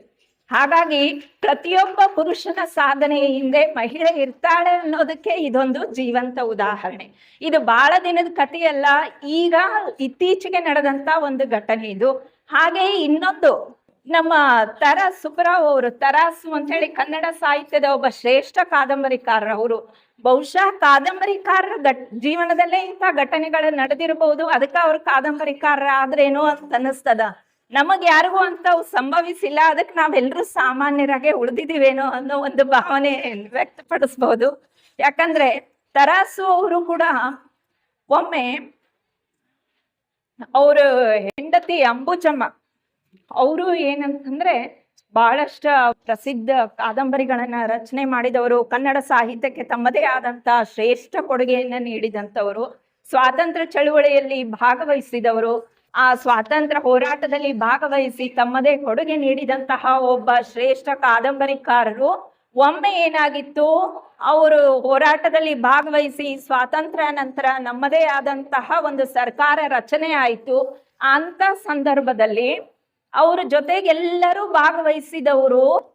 ಹಾಗಾಗಿ ಪ್ರತಿಯೊಬ್ಬ ಪುರುಷನ ಸಾಧನೆ ಹಿಂದೆ ಮಹಿಳೆ ಇರ್ತಾಳೆ ಅನ್ನೋದಕ್ಕೆ ಇದೊಂದು ಜೀವಂತ ಉದಾಹರಣೆ. ಇದು ಬಹಳ ದಿನದ ಕಥೆಯಲ್ಲ, ಈಗ ಇತ್ತೀಚೆಗೆ ನಡೆದಂತ ಒಂದು ಘಟನೆ ಇದು. ಹಾಗೆ ಇನ್ನೊಂದು, ನಮ್ಮ ತರ ಸುಬ್ಬರಾವ್ ಅವರು, ತರಾಸು ಅಂತ ಹೇಳಿ ಕನ್ನಡ ಸಾಹಿತ್ಯದ ಒಬ್ಬ ಶ್ರೇಷ್ಠ ಕಾದಂಬರಿಕಾರರು ಅವರು. ಬಹುಶಃ ಕಾದಂಬರಿಕಾರರ ಘಟ್, ಜೀವನದಲ್ಲೇ ಇಂಥ ಘಟನೆಗಳು ನಡೆದಿರಬಹುದು, ಅದಕ್ಕೆ ಅವರು ಕಾದಂಬರಿಕಾರರ ಆದ್ರೇನೋ ಅಂತ ಅನ್ನಿಸ್ತದ. ನಮಗೆ ಯಾರಿಗೂ ಅಂತವು ಸಂಭವಿಸಿಲ್ಲ, ಅದಕ್ಕೆ ನಾವೆಲ್ಲರೂ ಸಾಮಾನ್ಯರಾಗೆ ಉಳಿದಿದ್ದೀವೇನೋ ಅನ್ನೋ ಒಂದು ಭಾವನೆ ವ್ಯಕ್ತಪಡಿಸ್ಬಹುದು. ಯಾಕಂದ್ರೆ ತರಾಸು ಅವರು ಕೂಡ ಒಮ್ಮೆ ಅವ್ರ ಹೆಂಡತಿ ಅಂಬುಜಮ್ಮ, ಅವರು ಏನಂತಂದ್ರೆ ಬಹಳಷ್ಟು ಪ್ರಸಿದ್ಧ ಕಾದಂಬರಿಗಳನ್ನ ರಚನೆ ಮಾಡಿದವರು, ಕನ್ನಡ ಸಾಹಿತ್ಯಕ್ಕೆ ತಮ್ಮದೇ ಆದಂತ ಶ್ರೇಷ್ಠ ಕೊಡುಗೆಯನ್ನ ನೀಡಿದಂಥವರು, ಸ್ವಾತಂತ್ರ್ಯ ಚಳುವಳಿಯಲ್ಲಿ ಭಾಗವಹಿಸಿದವರು, ಆ ಸ್ವಾತಂತ್ರ್ಯ ಹೋರಾಟದಲ್ಲಿ ಭಾಗವಹಿಸಿ ತಮ್ಮದೇ ಕೊಡುಗೆ ನೀಡಿದಂತಹ ಒಬ್ಬ ಶ್ರೇಷ್ಠ ಕಾದಂಬರಿಕಾರರು ಒಮ್ಮೆ ಏನಾಗಿತ್ತು? ಅವರು ಹೋರಾಟದಲ್ಲಿ ಭಾಗವಹಿಸಿ ಸ್ವಾತಂತ್ರ್ಯ ನಂತರ ನಮ್ಮದೇ ಆದಂತಹ ಒಂದು ಸರ್ಕಾರ ರಚನೆ ಆಯಿತು. ಅಂತ ಸಂದರ್ಭದಲ್ಲಿ ಅವರ ಜೊತೆಗೆಲ್ಲರೂ ಭಾಗವಹಿಸಿದವರು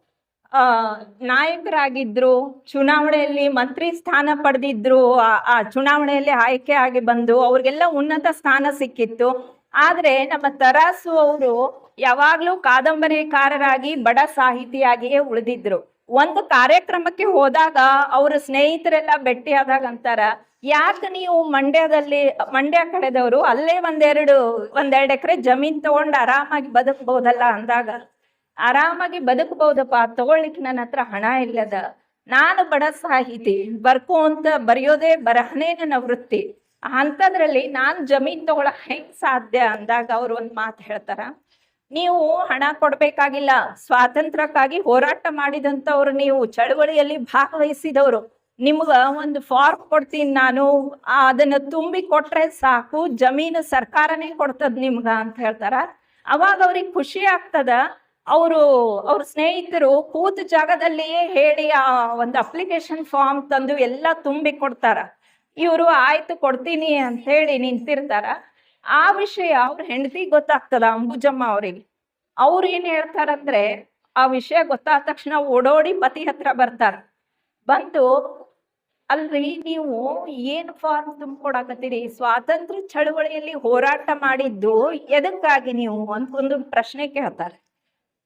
ನಾಯಕರಾಗಿದ್ರು, ಚುನಾವಣೆಯಲ್ಲಿ ಮಂತ್ರಿ ಸ್ಥಾನ ಪಡೆದಿದ್ರು, ಆ- ಆ ಚುನಾವಣೆಯಲ್ಲಿ ಆಯ್ಕೆ ಆಗಿ ಬಂದು ಅವ್ರಿಗೆಲ್ಲ ಉನ್ನತ ಸ್ಥಾನ ಸಿಕ್ಕಿತ್ತು. ಆದ್ರೆ ನಮ್ಮ ತರಾಸು ಅವರು ಯಾವಾಗ್ಲೂ ಕಾದಂಬರಿಕಾರರಾಗಿ ಬಡ ಸಾಹಿತಿಯಾಗಿಯೇ ಉಳಿದಿದ್ರು. ಒಂದು ಕಾರ್ಯಕ್ರಮಕ್ಕೆ ಹೋದಾಗ ಅವ್ರ ಸ್ನೇಹಿತರೆಲ್ಲ ಭೇಟಿಯಾದಾಗ ಅಂತಾರ, ಯಾಕೆ ನೀವು ಮಂಡ್ಯದಲ್ಲಿ, ಮಂಡ್ಯ ಕಡೆದವರು ಅಲ್ಲೇ ಒಂದೆರಡು ಒಂದೆರಡು ಎಕರೆ ಜಮೀನ್ ತಗೊಂಡು ಆರಾಮಾಗಿ ಬದುಕಬಹುದಲ್ಲ ಅಂದಾಗ, ಆರಾಮಾಗಿ ಬದುಕಬಹುದಪ್ಪ ತಗೊಳ್ಲಿಕ್ಕೆ ನನ್ನ ಹತ್ರ ಹಣ ಇಲ್ಲದ, ನಾನು ಬಡ ಸಾಹಿತಿ, ಬರ್ಕು ಅಂತ ಬರೆಯೋದೇ ಬರಹನೇ ನನ್ನ ವೃತ್ತಿ ಅಂಥದ್ರಲ್ಲಿ ನಾನು ಜಮೀನ್ ತಗೊಳಕ್ ಹೆಂಗ್ ಸಾಧ್ಯ ಅಂದಾಗ ಅವ್ರು ಒಂದು ಮಾತು ಹೇಳ್ತಾರ. ನೀವು ಹಣ ಕೊಡ್ಬೇಕಾಗಿಲ್ಲ, ಸ್ವಾತಂತ್ರ್ಯಕ್ಕಾಗಿ ಹೋರಾಟ ಮಾಡಿದಂಥವ್ರು ನೀವು, ಚಳವಳಿಯಲ್ಲಿ ಭಾಗವಹಿಸಿದವರು. ನಿಮ್ಗ ಒಂದು ಫಾರ್ಮ್ ಕೊಡ್ತೀನಿ ನಾನು, ಅದನ್ನ ತುಂಬಿ ಕೊಟ್ರೆ ಸಾಕು, ಜಮೀನು ಸರ್ಕಾರನೇ ಕೊಡ್ತದ ನಿಮ್ಗ ಅಂತ ಹೇಳ್ತಾರ. ಅವಾಗ ಅವ್ರಿಗೆ ಖುಷಿ ಆಗ್ತದ, ಅವರು, ಅವ್ರ ಸ್ನೇಹಿತರು ಕೂತ ಜಾಗದಲ್ಲಿಯೇ ಹೇಳಿ ಆ ಒಂದು ಅಪ್ಲಿಕೇಶನ್ ಫಾರ್ಮ್ ತಂದು ಎಲ್ಲ ತುಂಬಿ ಕೊಡ್ತಾರ. ಇವರು ಆಯ್ತು ಕೊಡ್ತೀನಿ ಅಂತ ಹೇಳಿ ನಿಂತಿರ್ತಾರ. ಆ ವಿಷಯ ಅವ್ರ ಹೆಂಡತಿ ಗೊತ್ತಾಗ್ತದ ಅಂಬುಜಮ್ಮ ಅವ್ರಿಗೆ. ಅವ್ರು ಏನ್ ಹೇಳ್ತಾರಂದ್ರೆ, ಆ ವಿಷಯ ಗೊತ್ತಾದ ತಕ್ಷಣ ಓಡೋಡಿ ಪತಿ ಹತ್ರ ಬರ್ತಾರ. ಬಂದು, ಅಲ್ರಿ, ನೀವು ಏನ್ ಫಾರ್ಮ್ ತುಂಬಿಕೊಡಕತ್ತೀರಿ? ಸ್ವಾತಂತ್ರ್ಯ ಚಳವಳಿಯಲ್ಲಿ ಹೋರಾಟ ಮಾಡಿದ್ದು ಎದಕ್ಕಾಗಿ ನೀವು? ಅಂತ ಒಂದು ಪ್ರಶ್ನೆ ಕೇಳ್ತಾರೆ.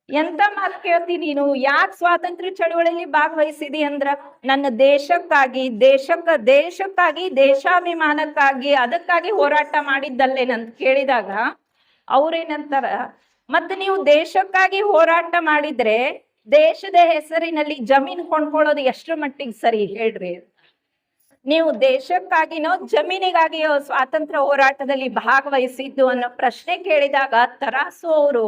ಎಂತ ಮಾತು ಕೇಳ್ತಿ ನೀನು? ಯಾಕೆ ಸ್ವಾತಂತ್ರ್ಯ ಚಳವಳಿಯಲ್ಲಿ ಭಾಗವಹಿಸಿದಿ ಅಂದ್ರ ನನ್ನ ದೇಶಕ್ಕಾಗಿ, ದೇಶಕ್ಕ, ದೇಶಕ್ಕಾಗಿ, ದೇಶಾಭಿಮಾನಕ್ಕಾಗಿ, ಅದಕ್ಕಾಗಿ ಹೋರಾಟ ಮಾಡಿದ್ದಲ್ಲೇನಂತ ಕೇಳಿದಾಗ ಅವ್ರೇನಂತಾರ? ಮತ್ತೆ ನೀವು ದೇಶಕ್ಕಾಗಿ ಹೋರಾಟ ಮಾಡಿದ್ರೆ ದೇಶದ ಹೆಸರಿನಲ್ಲಿ ಜಮೀನ್ ಕೊಂಡ್ಕೊಳ್ಳೋದು ಎಷ್ಟರ ಮಟ್ಟಿಗೆ ಸರಿ ಹೇಳ್ರಿ? ನೀವು ದೇಶಕ್ಕಾಗಿನೋ, ಜಮೀನಿಗಾಗಿಯೋ ಸ್ವಾತಂತ್ರ್ಯ ಹೋರಾಟದಲ್ಲಿ ಭಾಗವಹಿಸಿದ್ದು ಅನ್ನೋ ಪ್ರಶ್ನೆ ಕೇಳಿದಾಗ ತರಾಸು ಅವರು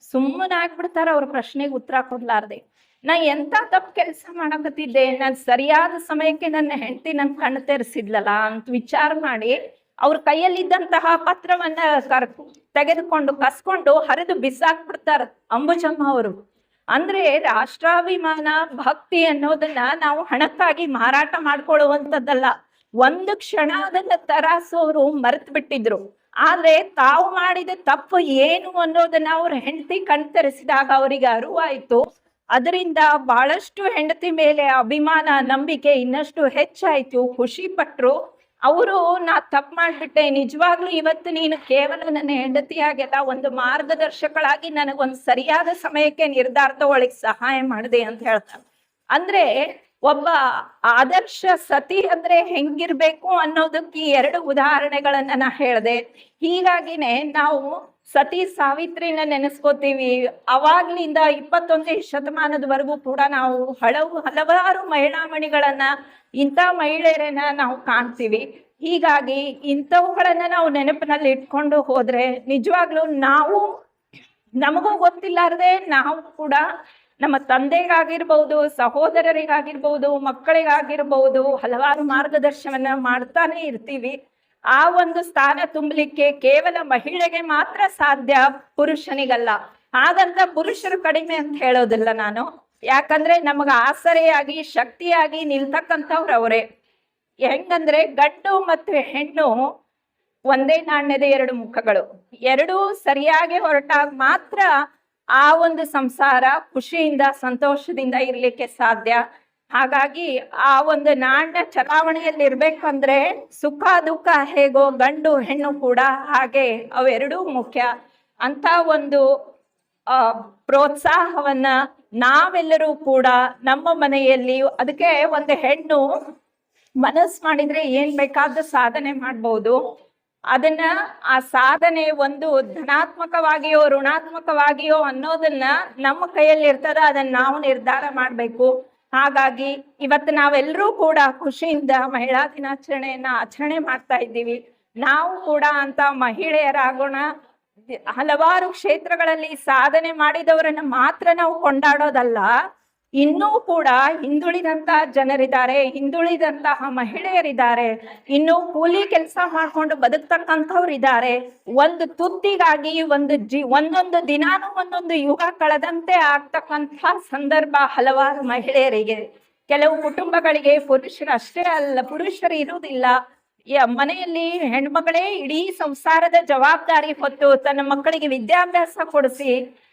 ಸುಮ್ಮನಾಗ್ಬಿಡ್ತಾರ ಅವ್ರ ಪ್ರಶ್ನೆಗೆ ಉತ್ತರ ಕೊಡ್ಲಾರ್ದೆ. ನಾ ಎಂತ ತಪ್ಪು ಕೆಲಸ ಮಾಡಕತ್ತಿದ್ದೆ? ನಾನು ಸರಿಯಾದ ಸಮಯಕ್ಕೆ ನನ್ನ ಹೆಂಡತಿ ನನ್ನ ಕಣ್ಣು ತೆರೆಸಿದ್ಲಲ್ಲ ಅಂತ ವಿಚಾರ ಮಾಡಿ ಅವ್ರ ಕೈಯಲ್ಲಿದ್ದಂತಹ ಪತ್ರವನ್ನ ಕರ್, ತೆಗೆದುಕೊಂಡು ಕಸ್ಕೊಂಡು ಹರಿದು ಬಿಸಾಕ್ಬಿಡ್ತಾರ ಅಂಬುಜಮ್ಮ ಅವರು. ಅಂದ್ರೆ ರಾಷ್ಟ್ರಾಭಿಮಾನ, ಭಕ್ತಿ ಅನ್ನೋದನ್ನ ನಾವು ಹಣಕ್ಕಾಗಿ ಮಾರಾಟ ಮಾಡ್ಕೊಳ್ಳುವಂಥದ್ದಲ್ಲ. ಒಂದು ಕ್ಷಣ ಅದನ್ನ ತರಾಸು ಅವರು ಮರೆತು ಬಿಟ್ಟಿದ್ರು ಆದ್ರೆ ತಾವು ಮಾಡಿದ ತಪ್ಪು ಏನು ಅನ್ನೋದನ್ನ ಅವ್ರ ಹೆಂಡತಿ ಕಣ್ತರಿಸಿದಾಗ ಅವರಿಗೆ ಅರಿವಾಯ್ತು. ಅದರಿಂದ ಬಹಳಷ್ಟು ಹೆಂಡತಿ ಮೇಲೆ ಅಭಿಮಾನ, ನಂಬಿಕೆ ಇನ್ನಷ್ಟು ಹೆಚ್ಚಾಯ್ತು. ಖುಷಿ ಪಟ್ರು. ಅವರು, ನಾ ತಪ್ಪು ಮಾಡಿಬಿಟ್ಟೆ. ನಿಜವಾಗ್ಲೂ ಇವತ್ತು ನೀನು ಕೇವಲ ನನ್ನ ಹೆಂಡತಿಯಾಗೆಲ್ಲ ಒಂದು ಮಾರ್ಗದರ್ಶಕಳಾಗಿ ನನಗೊಂದು ಸರಿಯಾದ ಸಮಯಕ್ಕೆ ನಿರ್ಧಾರ ತಗೊಳ್ಳಿಕ್ ಸಹಾಯ ಮಾಡಿದೆ ಅಂತ ಹೇಳ್ತಾರೆ. ಅಂದ್ರೆ ಒಬ್ಬ ಆದರ್ಶ ಸತಿ ಅಂದ್ರೆ ಹೆಂಗಿರ್ಬೇಕು ಅನ್ನೋದಕ್ಕೆ ಎರಡು ಉದಾಹರಣೆಗಳನ್ನ ನಾ ಹೇಳಿದೆ. ಹೀಗಾಗಿನೇ ನಾವು ಸತಿ ಸಾವಿತ್ರಿನ ನೆನೆಸ್ಕೋತೀವಿ. ಅವಾಗ್ಲಿಂದ ಇಪ್ಪತ್ತೊಂದನೇ ಶತಮಾನದವರೆಗೂ ಕೂಡ ನಾವು ಹಲವು ಹಲವಾರು ಮಹಿಳಾ ಮಣಿಗಳನ್ನ ಇಂಥ ಮಹಿಳೆಯರನ್ನ ನಾವು ಕಾಣ್ತೀವಿ. ಹೀಗಾಗಿ ಇಂಥವುಗಳನ್ನ ನಾವು ನೆನಪಿನಲ್ಲಿ ಇಟ್ಕೊಂಡು ಹೋದ್ರೆ ನಿಜವಾಗ್ಲೂ ನಾವು ನಮಗೂ ಗೊತ್ತಿಲ್ಲಾರದೆ ನಾವು ಕೂಡ ನಮ್ಮ ತಂದೆಗಾಗಿರ್ಬೋದು, ಸಹೋದರರಿಗಾಗಿರ್ಬೋದು, ಮಕ್ಕಳಿಗಾಗಿರ್ಬೋದು ಹಲವಾರು ಮಾರ್ಗದರ್ಶನ ಮಾಡ್ತಾನೆ ಇರ್ತೀವಿ. ಆ ಒಂದು ಸ್ಥಾನ ತುಂಬಲಿಕ್ಕೆ ಕೇವಲ ಮಹಿಳೆಗೆ ಮಾತ್ರ ಸಾಧ್ಯ ಪುರುಷನಿಗಲ್ಲ. ಹಾಗಂತ ಪುರುಷರು ಕಡಿಮೆ ಅಂತ ಹೇಳೋದಿಲ್ಲ ನಾನು. ಯಾಕಂದ್ರೆ ನಮಗ ಆಸರೆಯಾಗಿ, ಶಕ್ತಿಯಾಗಿ ನಿಲ್ತಕ್ಕಂಥವ್ರು ಅವರೇ. ಹೆಂಗಂದ್ರೆ ಗಂಡು ಮತ್ತು ಹೆಣ್ಣು ಒಂದೇ ನಾಣ್ಯದ ಎರಡು ಮುಖಗಳು. ಎರಡೂ ಸರಿಯಾಗಿ ಹೊರಟಾಗ ಮಾತ್ರ ಆ ಒಂದು ಸಂಸಾರ ಖುಷಿಯಿಂದ, ಸಂತೋಷದಿಂದ ಇರ್ಲಿಕ್ಕೆ ಸಾಧ್ಯ. ಹಾಗಾಗಿ ಆ ಒಂದು ನಾಣ್ಯ ಚಲಾವಣೆಯಲ್ಲಿ ಇರ್ಬೇಕಂದ್ರೆ ಸುಖ ದುಃಖ ಹೇಗೋ ಗಂಡು ಹೆಣ್ಣು ಕೂಡ ಹಾಗೆ ಅವೆರಡೂ ಮುಖ್ಯ. ಅಂತ ಒಂದು ಪ್ರೋತ್ಸಾಹವನ್ನ ನಾವೆಲ್ಲರೂ ಕೂಡ ನಮ್ಮ ಮನೆಯಲ್ಲಿ ಅದಕ್ಕೆ ಒಂದು ಹೆಣ್ಣು ಮನಸ್ಸು ಮಾಡಿದ್ರೆ ಏನ್ ಬೇಕಾದ ಸಾಧನೆ ಮಾಡ್ಬೋದು. ಅದನ್ನ ಆ ಸಾಧನೆ ಒಂದು ಧನಾತ್ಮಕವಾಗಿಯೋ, ಋಣಾತ್ಮಕವಾಗಿಯೋ ಅನ್ನೋದನ್ನ ನಮ್ಮ ಕೈಯಲ್ಲಿ ಇರ್ತದ, ಅದನ್ನ ನಾವು ನಿರ್ಧಾರ ಮಾಡ್ಬೇಕು. ಹಾಗಾಗಿ ಇವತ್ತು ನಾವೆಲ್ಲರೂ ಕೂಡ ಖುಷಿಯಿಂದ ಮಹಿಳಾ ದಿನಾಚರಣೆಯನ್ನ ಆಚರಣೆ ಮಾಡ್ತಾ ಇದ್ದೀವಿ. ನಾವು ಕೂಡ ಅಂತ ಮಹಿಳೆಯರಾಗೋಣ, ಹಲವಾರು ಕ್ಷೇತ್ರಗಳಲ್ಲಿ ಸಾಧನೆ ಮಾಡಿದವರನ್ನ ಮಾತ್ರ ನಾವು ಕೊಂಡಾಡೋದಲ್ಲ ಇನ್ನೂ ಕೂಡ ಹಿಂದುಳಿದಂತ ಜನರಿದ್ದಾರೆ, ಹಿಂದುಳಿದಂತಹ ಮಹಿಳೆಯರಿದ್ದಾರೆ, ಇನ್ನೂ ಕೂಲಿ ಕೆಲಸ ಮಾಡ್ಕೊಂಡು ಬದುಕ್ತಕ್ಕಂಥವ್ರು ಇದ್ದಾರೆ ಒಂದು ತುತ್ತಿಗಾಗಿ ಒಂದು ಜಿ, ಒಂದೊಂದು ದಿನಾನು ಒಂದೊಂದು ಯುಗ ಕಳೆದಂತೆ ಆಗ್ತಕ್ಕಂಥ ಸಂದರ್ಭ ಹಲವಾರು ಮಹಿಳೆಯರಿಗೆ. ಕೆಲವು ಕುಟುಂಬಗಳಿಗೆ ಪುರುಷರು ಅಷ್ಟೇ ಅಲ್ಲ, ಪುರುಷರು ಇರುವುದಿಲ್ಲ. ಮನೆಯಲ್ಲಿ ಹೆಣ್ಮಗಳೇ ಇಡೀ ಸಂಸಾರದ ಜವಾಬ್ದಾರಿ ಹೊತ್ತು ತನ್ನ ಮಕ್ಕಳಿಗೆ ವಿದ್ಯಾಭ್ಯಾಸ ಕೊಡಿಸಿ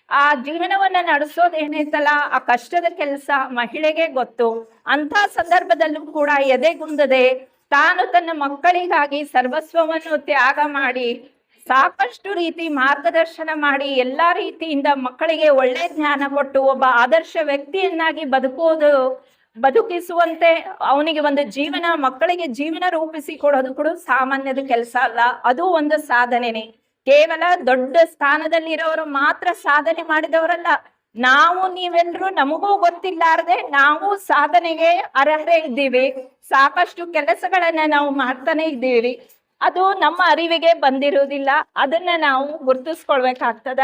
ಆ ಜೀವನವನ್ನ ನಡೆಸೋದು ಏನೈತಲ್ಲ ಆ ಕಷ್ಟದ ಕೆಲಸ ಮಹಿಳೆಗೆ ಗೊತ್ತು. ಅಂತ ಸಂದರ್ಭದಲ್ಲೂ ಕೂಡ ಎದೆಗುಂದದೆ ತಾನು ತನ್ನ ಮಕ್ಕಳಿಗಾಗಿ ಸರ್ವಸ್ವವನ್ನು ತ್ಯಾಗ ಮಾಡಿ, ಸಾಕಷ್ಟು ರೀತಿ ಮಾರ್ಗದರ್ಶನ ಮಾಡಿ, ಎಲ್ಲಾ ರೀತಿಯಿಂದ ಮಕ್ಕಳಿಗೆ ಒಳ್ಳೆ ಜ್ಞಾನ ಕೊಟ್ಟು, ಒಬ್ಬ ಆದರ್ಶ ವ್ಯಕ್ತಿಯನ್ನಾಗಿ ಬದುಕೋದು, ಬದುಕಿಸುವಂತೆ ಅವನಿಗೆ ಒಂದು ಜೀವನ, ಮಕ್ಕಳಿಗೆ ಜೀವನ ರೂಪಿಸಿ ಕೊಡೋದು ಕೂಡ ಸಾಮಾನ್ಯದ ಕೆಲಸ ಅಲ್ಲ. ಅದು ಒಂದು ಸಾಧನೆನೆ. ಕೇವಲ ದೊಡ್ಡ ಸ್ಥಾನದಲ್ಲಿ ಇರೋರು ಮಾತ್ರ ಸಾಧನೆ ಮಾಡಿದವರಲ್ಲ. ನಾವು ನೀವೆಲ್ಲರೂ ನಮಗೂ ಗೊತ್ತಿಲ್ಲಾರದೆ ನಾವು ಸಾಧನೆಗೆ ಅರ್ಹರೇ ಇದ್ದೀವಿ. ಸಾಕಷ್ಟು ಕೆಲಸಗಳನ್ನ ನಾವು ಮಾಡ್ತಾನೆ ಇದ್ದೀವಿ. ಅದು ನಮ್ಮ ಅರಿವಿಗೆ ಬಂದಿರುವುದಿಲ್ಲ ಅದನ್ನ ನಾವು ಗುರ್ತಿಸ್ಕೊಳ್ಬೇಕಾಗ್ತದ.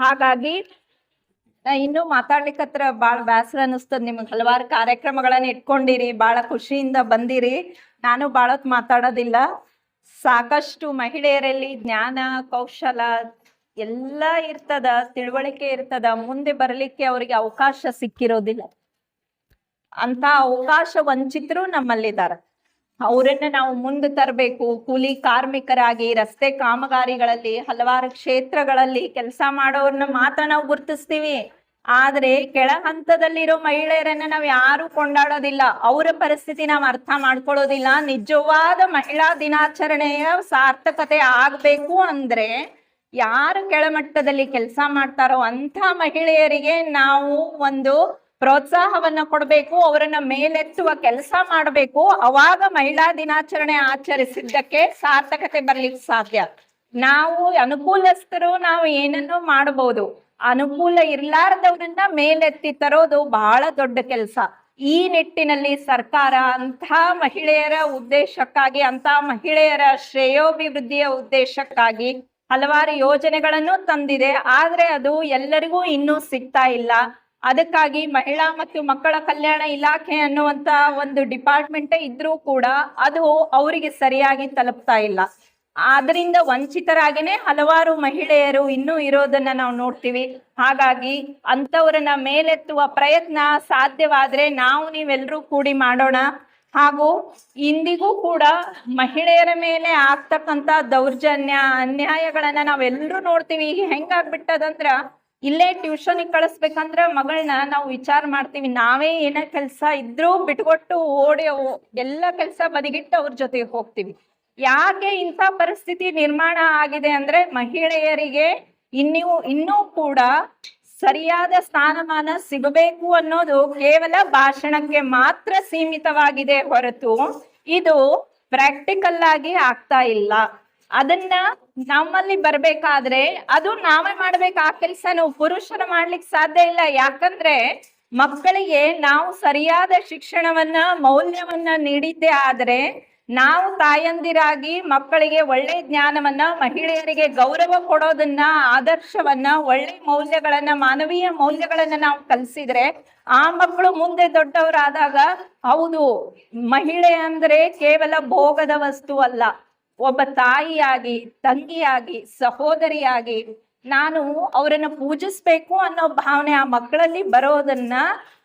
ಹಾಗಾಗಿ ಇನ್ನೂ ಮಾತಾಡ್ಲಿಕ್ಕತ್ರ ಭಾಳ ಬೇಸರ ಅನಿಸ್ತದ ನಿಮ್ಗೆ. ಹಲವಾರು ಕಾರ್ಯಕ್ರಮಗಳನ್ನ ಇಟ್ಕೊಂಡಿರಿ ಬಹಳ ಖುಷಿಯಿಂದ ಬಂದಿರಿ. ನಾನು ಬಾಳತ್ ಮಾತಾಡೋದಿಲ್ಲ. ಸಾಕಷ್ಟು ಮಹಿಳೆಯರಲ್ಲಿ ಜ್ಞಾನ, ಕೌಶಲ ಎಲ್ಲ ಇರ್ತದ, ತಿಳುವಳಿಕೆ ಇರ್ತದ, ಮುಂದೆ ಬರಲಿಕ್ಕೆ ಅವರಿಗೆ ಅವಕಾಶ ಸಿಕ್ಕಿರೋದಿಲ್ಲ. ಅಂತ ಅವಕಾಶ ವಂಚಿತರು ನಮ್ಮಲ್ಲಿದ್ದಾರೆ ಅವರನ್ನ ನಾವು ಮುಂದೆ ತರಬೇಕು. ಕೂಲಿ ಕಾರ್ಮಿಕರಾಗಿ, ರಸ್ತೆ ಕಾಮಗಾರಿಗಳಲ್ಲಿ, ಹಲವಾರು ಕ್ಷೇತ್ರಗಳಲ್ಲಿ ಕೆಲಸ ಮಾಡೋರ್ನ ಮಾತ್ರ ನಾವು ಗುರುತಿಸ್ತೀವಿ. ಆದ್ರೆ ಕೆಳ ಹಂತದಲ್ಲಿರೋ ಮಹಿಳೆಯರನ್ನ ನಾವು ಯಾರು ಕೊಂಡಾಡೋದಿಲ್ಲ. ಅವರ ಪರಿಸ್ಥಿತಿ ನಾವು ಅರ್ಥ ಮಾಡ್ಕೊಳ್ಳೋದಿಲ್ಲ. ನಿಜವಾದ ಮಹಿಳಾ ದಿನಾಚರಣೆಯ ಸಾರ್ಥಕತೆ ಆಗ್ಬೇಕು ಅಂದ್ರೆ ಯಾರು ಕೆಳಮಟ್ಟದಲ್ಲಿ ಕೆಲಸ ಮಾಡ್ತಾರೋ ಅಂತ ಮಹಿಳೆಯರಿಗೆ ನಾವು ಒಂದು ಪ್ರೋತ್ಸಾಹವನ್ನ ಕೊಡಬೇಕು, ಅವರನ್ನ ಮೇಲೆತ್ತುವ ಕೆಲಸ ಮಾಡಬೇಕು. ಅವಾಗ ಮಹಿಳಾ ದಿನಾಚರಣೆ ಆಚರಿಸಿದ್ದಕ್ಕೆ ಸಾರ್ಥಕತೆ ಬರ್ಲಿಕ್ಕೆ ಸಾಧ್ಯ. ನಾವು ಅನುಕೂಲಸ್ಥರು, ನಾವು ಏನನ್ನು ಮಾಡಬಹುದು ಅನುಕೂಲ ಇರ್ಲಾರ್ದವ್ರನ್ನ ಮೇಲೆತ್ತಿ ತರೋದು ಬಹಳ ದೊಡ್ಡ ಕೆಲಸ. ಈ ನಿಟ್ಟಿನಲ್ಲಿ ಸರ್ಕಾರ ಅಂತ ಮಹಿಳೆಯರ ಉದ್ದೇಶಕ್ಕಾಗಿ ಅಂತ ಮಹಿಳೆಯರ ಶ್ರೇಯೋಭಿವೃದ್ಧಿಯ ಉದ್ದೇಶಕ್ಕಾಗಿ ಹಲವಾರು ಯೋಜನೆಗಳನ್ನು ತಂದಿದೆ. ಆದ್ರೆ ಅದು ಎಲ್ಲರಿಗೂ ಇನ್ನೂ ಸಿಗ್ತಾ ಇಲ್ಲ. ಅದಕ್ಕಾಗಿ ಮಹಿಳಾ ಮತ್ತು ಮಕ್ಕಳ ಕಲ್ಯಾಣ ಇಲಾಖೆ ಅನ್ನುವಂತ ಒಂದು ಡಿಪಾರ್ಟ್ಮೆಂಟೇ ಇದ್ರೂ ಕೂಡ ಅದು ಅವರಿಗೆ ಸರಿಯಾಗಿ ತಲುಪ್ತಾ ಇಲ್ಲ. ಆದ್ರಿಂದ ವಂಚಿತರಾಗೇನೆ ಹಲವಾರು ಮಹಿಳೆಯರು ಇನ್ನೂ ಇರೋದನ್ನ ನಾವು ನೋಡ್ತೀವಿ. ಹಾಗಾಗಿ ಅಂತವರನ್ನ ಮೇಲೆತ್ತುವ ಪ್ರಯತ್ನ ಸಾಧ್ಯವಾದ್ರೆ ನಾವು ನೀವೆಲ್ಲರೂ ಕೂಡಿ ಮಾಡೋಣ. ಹಾಗೂ ಇಂದಿಗೂ ಕೂಡ ಮಹಿಳೆಯರ ಮೇಲೆ ಆಗ್ತಕ್ಕಂತ ದೌರ್ಜನ್ಯ, ಅನ್ಯಾಯಗಳನ್ನ ನಾವೆಲ್ಲರೂ ನೋಡ್ತೀವಿ. ಈಗ ಹೆಂಗಾಗ್ಬಿಟ್ಟದಂದ್ರ ಇಲ್ಲೇ ಟ್ಯೂಷನ್ ಕಳಿಸ್ಬೇಕಂದ್ರ ಮಗಳನ್ನ ನಾವು ವಿಚಾರ ಮಾಡ್ತೀವಿ. ನಾವೇ ಏನೇ ಕೆಲಸ ಇದ್ರೂ ಬಿಟ್ಕೊಟ್ಟು ಓಡಿ, ಎಲ್ಲ ಕೆಲಸ ಬದಿಗಿಟ್ಟು ಅವ್ರ ಜೊತೆಗೆ ಹೋಗ್ತೀವಿ. ಯಾಕೆ ಇಂಥ ಪರಿಸ್ಥಿತಿ ನಿರ್ಮಾಣ ಆಗಿದೆ ಅಂದ್ರೆ ಮಹಿಳೆಯರಿಗೆ ಇನ್ನೂ ಇನ್ನೂ ಕೂಡ ಸರಿಯಾದ ಸ್ಥಾನಮಾನ ಸಿಗಬೇಕು ಅನ್ನೋದು ಕೇವಲ ಭಾಷಣಕ್ಕೆ ಮಾತ್ರ ಸೀಮಿತವಾಗಿದೆ ಹೊರತು ಇದು ಪ್ರಾಕ್ಟಿಕಲ್ ಆಗಿ ಆಗ್ತಾ ಇಲ್ಲ. ಅದನ್ನ ನಮ್ಮಲ್ಲಿ ಬರ್ಬೇಕಾದ್ರೆ ಅದು ನಾವೇ ಮಾಡ್ಬೇಕು. ಆ ಕೆಲಸನು ಪುರುಷರು ಮಾಡ್ಲಿಕ್ಕೆ ಸಾಧ್ಯ ಇಲ್ಲ. ಯಾಕಂದ್ರೆ ಮಕ್ಕಳಿಗೆ ನಾವು ಸರಿಯಾದ ಶಿಕ್ಷಣವನ್ನ, ಮೌಲ್ಯವನ್ನ ನೀಡಿದ್ದೆ ಆದ್ರೆ ನಾವು ತಾಯಂದಿರಾಗಿ ಮಕ್ಕಳಿಗೆ ಒಳ್ಳೆ ಜ್ಞಾನವನ್ನ, ಮಹಿಳೆಯರಿಗೆ ಗೌರವ ಕೊಡೋದನ್ನ, ಆದರ್ಶವನ್ನ, ಒಳ್ಳೆ ಮೌಲ್ಯಗಳನ್ನ, ಮಾನವೀಯ ಮೌಲ್ಯಗಳನ್ನ ನಾವು ಕಲಿಸಿದ್ರೆ ಆ ಮಕ್ಕಳು ಮುಂದೆ ದೊಡ್ಡವರಾದಾಗ ಹೌದು, ಮಹಿಳೆ ಅಂದ್ರೆ ಕೇವಲ ಭೋಗದ ವಸ್ತು ಅಲ್ಲ. ಒಬ್ಬ ತಾಯಿಯಾಗಿ, ತಂಗಿಯಾಗಿ, ಸಹೋದರಿಯಾಗಿ ನಾನು ಅವರನ್ನು ಪೂಜಿಸ್ಬೇಕು ಅನ್ನೋ ಭಾವನೆ ಆ ಮಕ್ಕಳಲ್ಲಿ ಬರೋದನ್ನ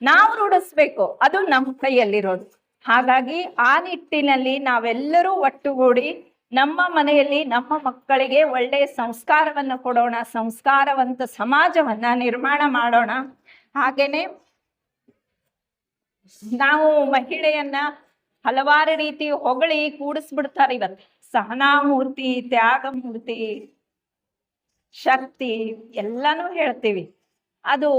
ನಾವು ರೂಢಿಸ್ಬೇಕು. ಅದು ನಮ್ಮ ಕೈಯಲ್ಲಿರೋದು. ಹಾಗಾಗಿ ಆ ನಿಟ್ಟಿನಲ್ಲಿ ನಾವೆಲ್ಲರೂ ಒಟ್ಟುಗೂಡಿ ನಮ್ಮ ಮನೆಯಲ್ಲಿ ನಮ್ಮ ಮಕ್ಕಳಿಗೆ ಒಳ್ಳೆಯ ಸಂಸ್ಕಾರವನ್ನು ಕೊಡೋಣ, ಸಂಸ್ಕಾರವಂತ ಸಮಾಜವನ್ನ ನಿರ್ಮಾಣ ಮಾಡೋಣ. ಹಾಗೇನೆ ನಾವು ಮಹಿಳೆಯನ್ನ ಹಲವಾರು ರೀತಿ ಹೊಗಳಿ ಕೂಡಿಸ್ಬಿಡ್ತಾರೆ ಇವತ್ತು. ಸಹನಾಮೂರ್ತಿ, ತ್ಯಾಗಮೂರ್ತಿ, ಶಕ್ತಿ ಎಲ್ಲಾನು ಹೇಳ್ತೀವಿ. ಅದು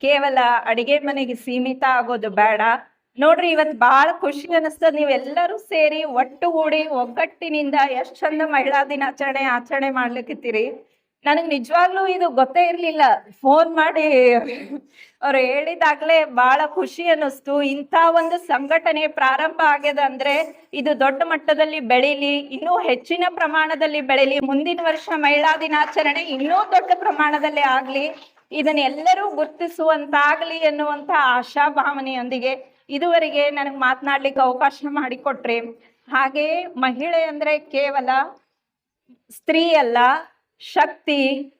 ಕೇವಲ ಅಡಿಗೆ ಮನೆಗೆ ಸೀಮಿತ ಆಗೋದು ಬೇಡ. ನೋಡ್ರಿ, ಇವತ್ ಬಾಳ ಖುಷಿ ಅನಿಸ್ತದ. ನೀವೆಲ್ಲರೂ ಸೇರಿ ಒಟ್ಟುಗೂಡಿ ಒಗ್ಗಟ್ಟಿನಿಂದ ಎಷ್ಟ್ ಚಂದ ಮಹಿಳಾ ದಿನಾಚರಣೆ, ಆಚರಣೆ ಮಾಡ್ಲಿಕ್ಕಿತ್ತೀರಿ. ನನಗ್ ನಿಜವಾಗ್ಲೂ ಇದು ಗೊತ್ತೇ ಇರ್ಲಿಲ್ಲ. ಫೋನ್ ಮಾಡಿ ಅವ್ರು ಹೇಳಿದಾಗ್ಲೇ ಬಹಳ ಖುಷಿ ಅನ್ನಿಸ್ತು ಇಂಥ ಒಂದು ಸಂಘಟನೆ ಪ್ರಾರಂಭ ಆಗ್ಯದ ಅಂದ್ರೆ ಇದು ದೊಡ್ಡ ಮಟ್ಟದಲ್ಲಿ ಬೆಳೀಲಿ, ಇನ್ನೂ ಹೆಚ್ಚಿನ ಪ್ರಮಾಣದಲ್ಲಿ ಬೆಳೀಲಿ. ಮುಂದಿನ ವರ್ಷ ಮಹಿಳಾ ದಿನಾಚರಣೆ ಇನ್ನೂ ದೊಡ್ಡ ಪ್ರಮಾಣದಲ್ಲಿ ಆಗ್ಲಿ. ಇದನ್ನೆಲ್ಲರೂ ಗುರ್ತಿಸುವಂತಾಗ್ಲಿ ಎನ್ನುವಂತ ಆಶಾಭಾವನೆಯೊಂದಿಗೆ ಇದುವರೆಗೆ ನನಗೆ ಮಾತನಾಡ್ಲಿಕ್ಕೆ ಅವಕಾಶ ಮಾಡಿಕೊಟ್ರಿ ಹಾಗೆ ಮಹಿಳೆ ಅಂದ್ರೆ ಕೇವಲ ಸ್ತ್ರೀ ಅಲ್ಲ, ಶಕ್ತಿ,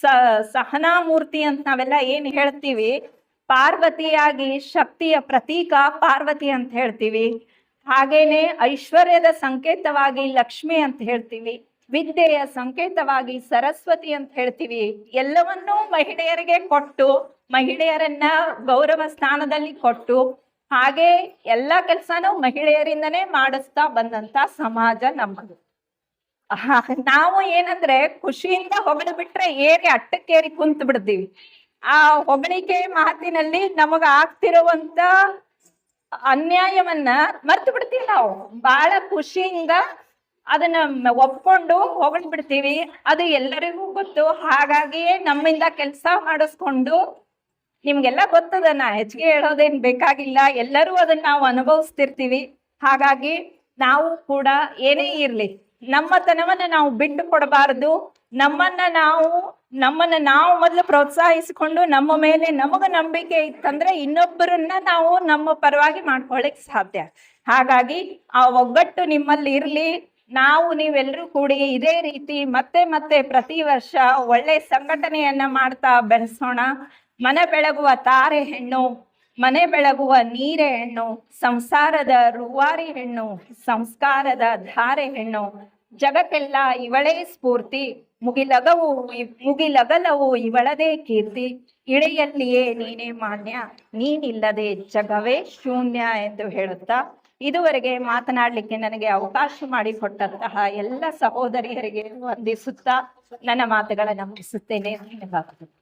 ಸ, ಸಹನಾಮೂರ್ತಿ ಅಂತ ನಾವೆಲ್ಲ ಏನ್ ಹೇಳ್ತೀವಿ? ಪಾರ್ವತಿಯಾಗಿ ಶಕ್ತಿಯ ಪ್ರತೀಕ ಪಾರ್ವತಿ ಅಂತ ಹೇಳ್ತೀವಿ. ಹಾಗೇನೆ ಐಶ್ವರ್ಯದ ಸಂಕೇತವಾಗಿ ಲಕ್ಷ್ಮಿ ಅಂತ ಹೇಳ್ತೀವಿ. ವಿದ್ಯೆಯ ಸಂಕೇತವಾಗಿ ಸರಸ್ವತಿ ಅಂತ ಹೇಳ್ತೀವಿ. ಎಲ್ಲವನ್ನೂ ಮಹಿಳೆಯರಿಗೆ ಕೊಟ್ಟು, ಮಹಿಳೆಯರನ್ನ ಗೌರವ ಸ್ಥಾನದಲ್ಲಿ ಕೊಟ್ಟು ಹಾಗೆ ಎಲ್ಲ ಕೆಲಸನೂ ಮಹಿಳೆಯರಿಂದನೇ ಮಾಡಿಸ್ತಾ ಬಂದಂತ ಸಮಾಜ ನಮ್ಮದು ನಾವು ಏನಂದ್ರೆ ಖುಷಿಯಿಂದ ಹೊಗಳು ಬಿಟ್ರೆ ಏರಿ ಅಟ್ಟಕ್ಕೇರಿ ಕುಂತ್ ಬಿಡ್ತೀವಿ. ಆ ಹೊಗಳಿಕೆ ಮಾತಿನಲ್ಲಿ ನಮಗ ಆಗ್ತಿರುವಂತ ಅನ್ಯಾಯವನ್ನ ಮರ್ತು ಬಿಡ್ತೀವಿ ನಾವು. ಬಹಳ ಖುಷಿಯಿಂದ ಅದನ್ನ ಒಪ್ಕೊಂಡು ಹೊಗಳ್ ಬಿಡ್ತೀವಿ. ಅದು ಎಲ್ಲರಿಗೂ ಗೊತ್ತು. ಹಾಗಾಗಿಯೇ ನಮ್ಮಿಂದ ಕೆಲಸ ಮಾಡಿಸ್ಕೊಂಡು ನಿಮ್ಗೆಲ್ಲ ಗೊತ್ತದ, ನಾ ಹೆಚ್ಚಿಗೆ ಹೇಳೋದೇನ್ ಬೇಕಾಗಿಲ್ಲ. ಎಲ್ಲರೂ ಅದನ್ನ ನಾವು ಅನುಭವಿಸ್ತಿರ್ತೀವಿ. ಹಾಗಾಗಿ ನಾವು ಕೂಡ ಏನೇ ಇರ್ಲಿ, ನಮ್ಮತನವನ್ನ ನಾವು ಬಿಟ್ಟು ಕೊಡಬಾರದು. ನಮ್ಮನ್ನ ನಾವು ನಮ್ಮನ್ನ ನಾವು ಮೊದಲು ಪ್ರೋತ್ಸಾಹಿಸಿಕೊಂಡು ನಮ್ಮ ಮೇಲೆ ನಮಗ ನಂಬಿಕೆ ಇತ್ತಂದ್ರೆ ಇನ್ನೊಬ್ಬರನ್ನ ನಾವು ನಮ್ಮ ಪರವಾಗಿ ಮಾಡ್ಕೊಳ್ಳಿಕ್ ಸಾಧ್ಯ. ಹಾಗಾಗಿ ಆ ಒಗ್ಗಟ್ಟು ನಿಮ್ಮಲ್ಲಿ ಇರ್ಲಿ. ನಾವು ನೀವೆಲ್ಲರೂ ಕೂಡಿ ಇದೇ ರೀತಿ ಮತ್ತೆ ಮತ್ತೆ ಪ್ರತಿ ವರ್ಷ ಒಳ್ಳೆ ಸಂಘಟನೆಯನ್ನ ಮಾಡ್ತಾ ಬೆಳೆಸೋಣ. ಮನೆ ಬೆಳಗುವ ತಾರೆ ಹೆಣ್ಣು, ಮನೆ ಬೆಳಗುವ ನೀರೆ ಹೆಣ್ಣು, ಸಂಸಾರದ ರೂವಾರಿ ಹೆಣ್ಣು, ಸಂಸ್ಕಾರದ ಧಾರೆ ಹೆಣ್ಣು, ಜಗಕ್ಕೆಲ್ಲ ಇವಳೇ ಸ್ಫೂರ್ತಿ, ಮುಗಿಲಗವು ಮುಗಿಲಗಲವು ಇವಳದೇ ಕೀರ್ತಿ, ಇಳೆಯಲ್ಲಿಯೇ ನೀನೇ ಮಾನ್ಯ, ನೀನಿಲ್ಲದೆ ಜಗವೇ ಶೂನ್ಯ ಎಂದು ಹೇಳುತ್ತಾ, ಇದುವರೆಗೆ ಮಾತನಾಡಲಿಕ್ಕೆ ನನಗೆ ಅವಕಾಶ ಮಾಡಿಕೊಟ್ಟಂತಹ ಎಲ್ಲ ಸಹೋದರಿಯರಿಗೆ ವಂದಿಸುತ್ತಾ, ನನ್ನ ಮಾತುಗಳನ್ನು ಮುಗಿಸುತ್ತೇನೆ. ಧನ್ಯವಾದಗಳು.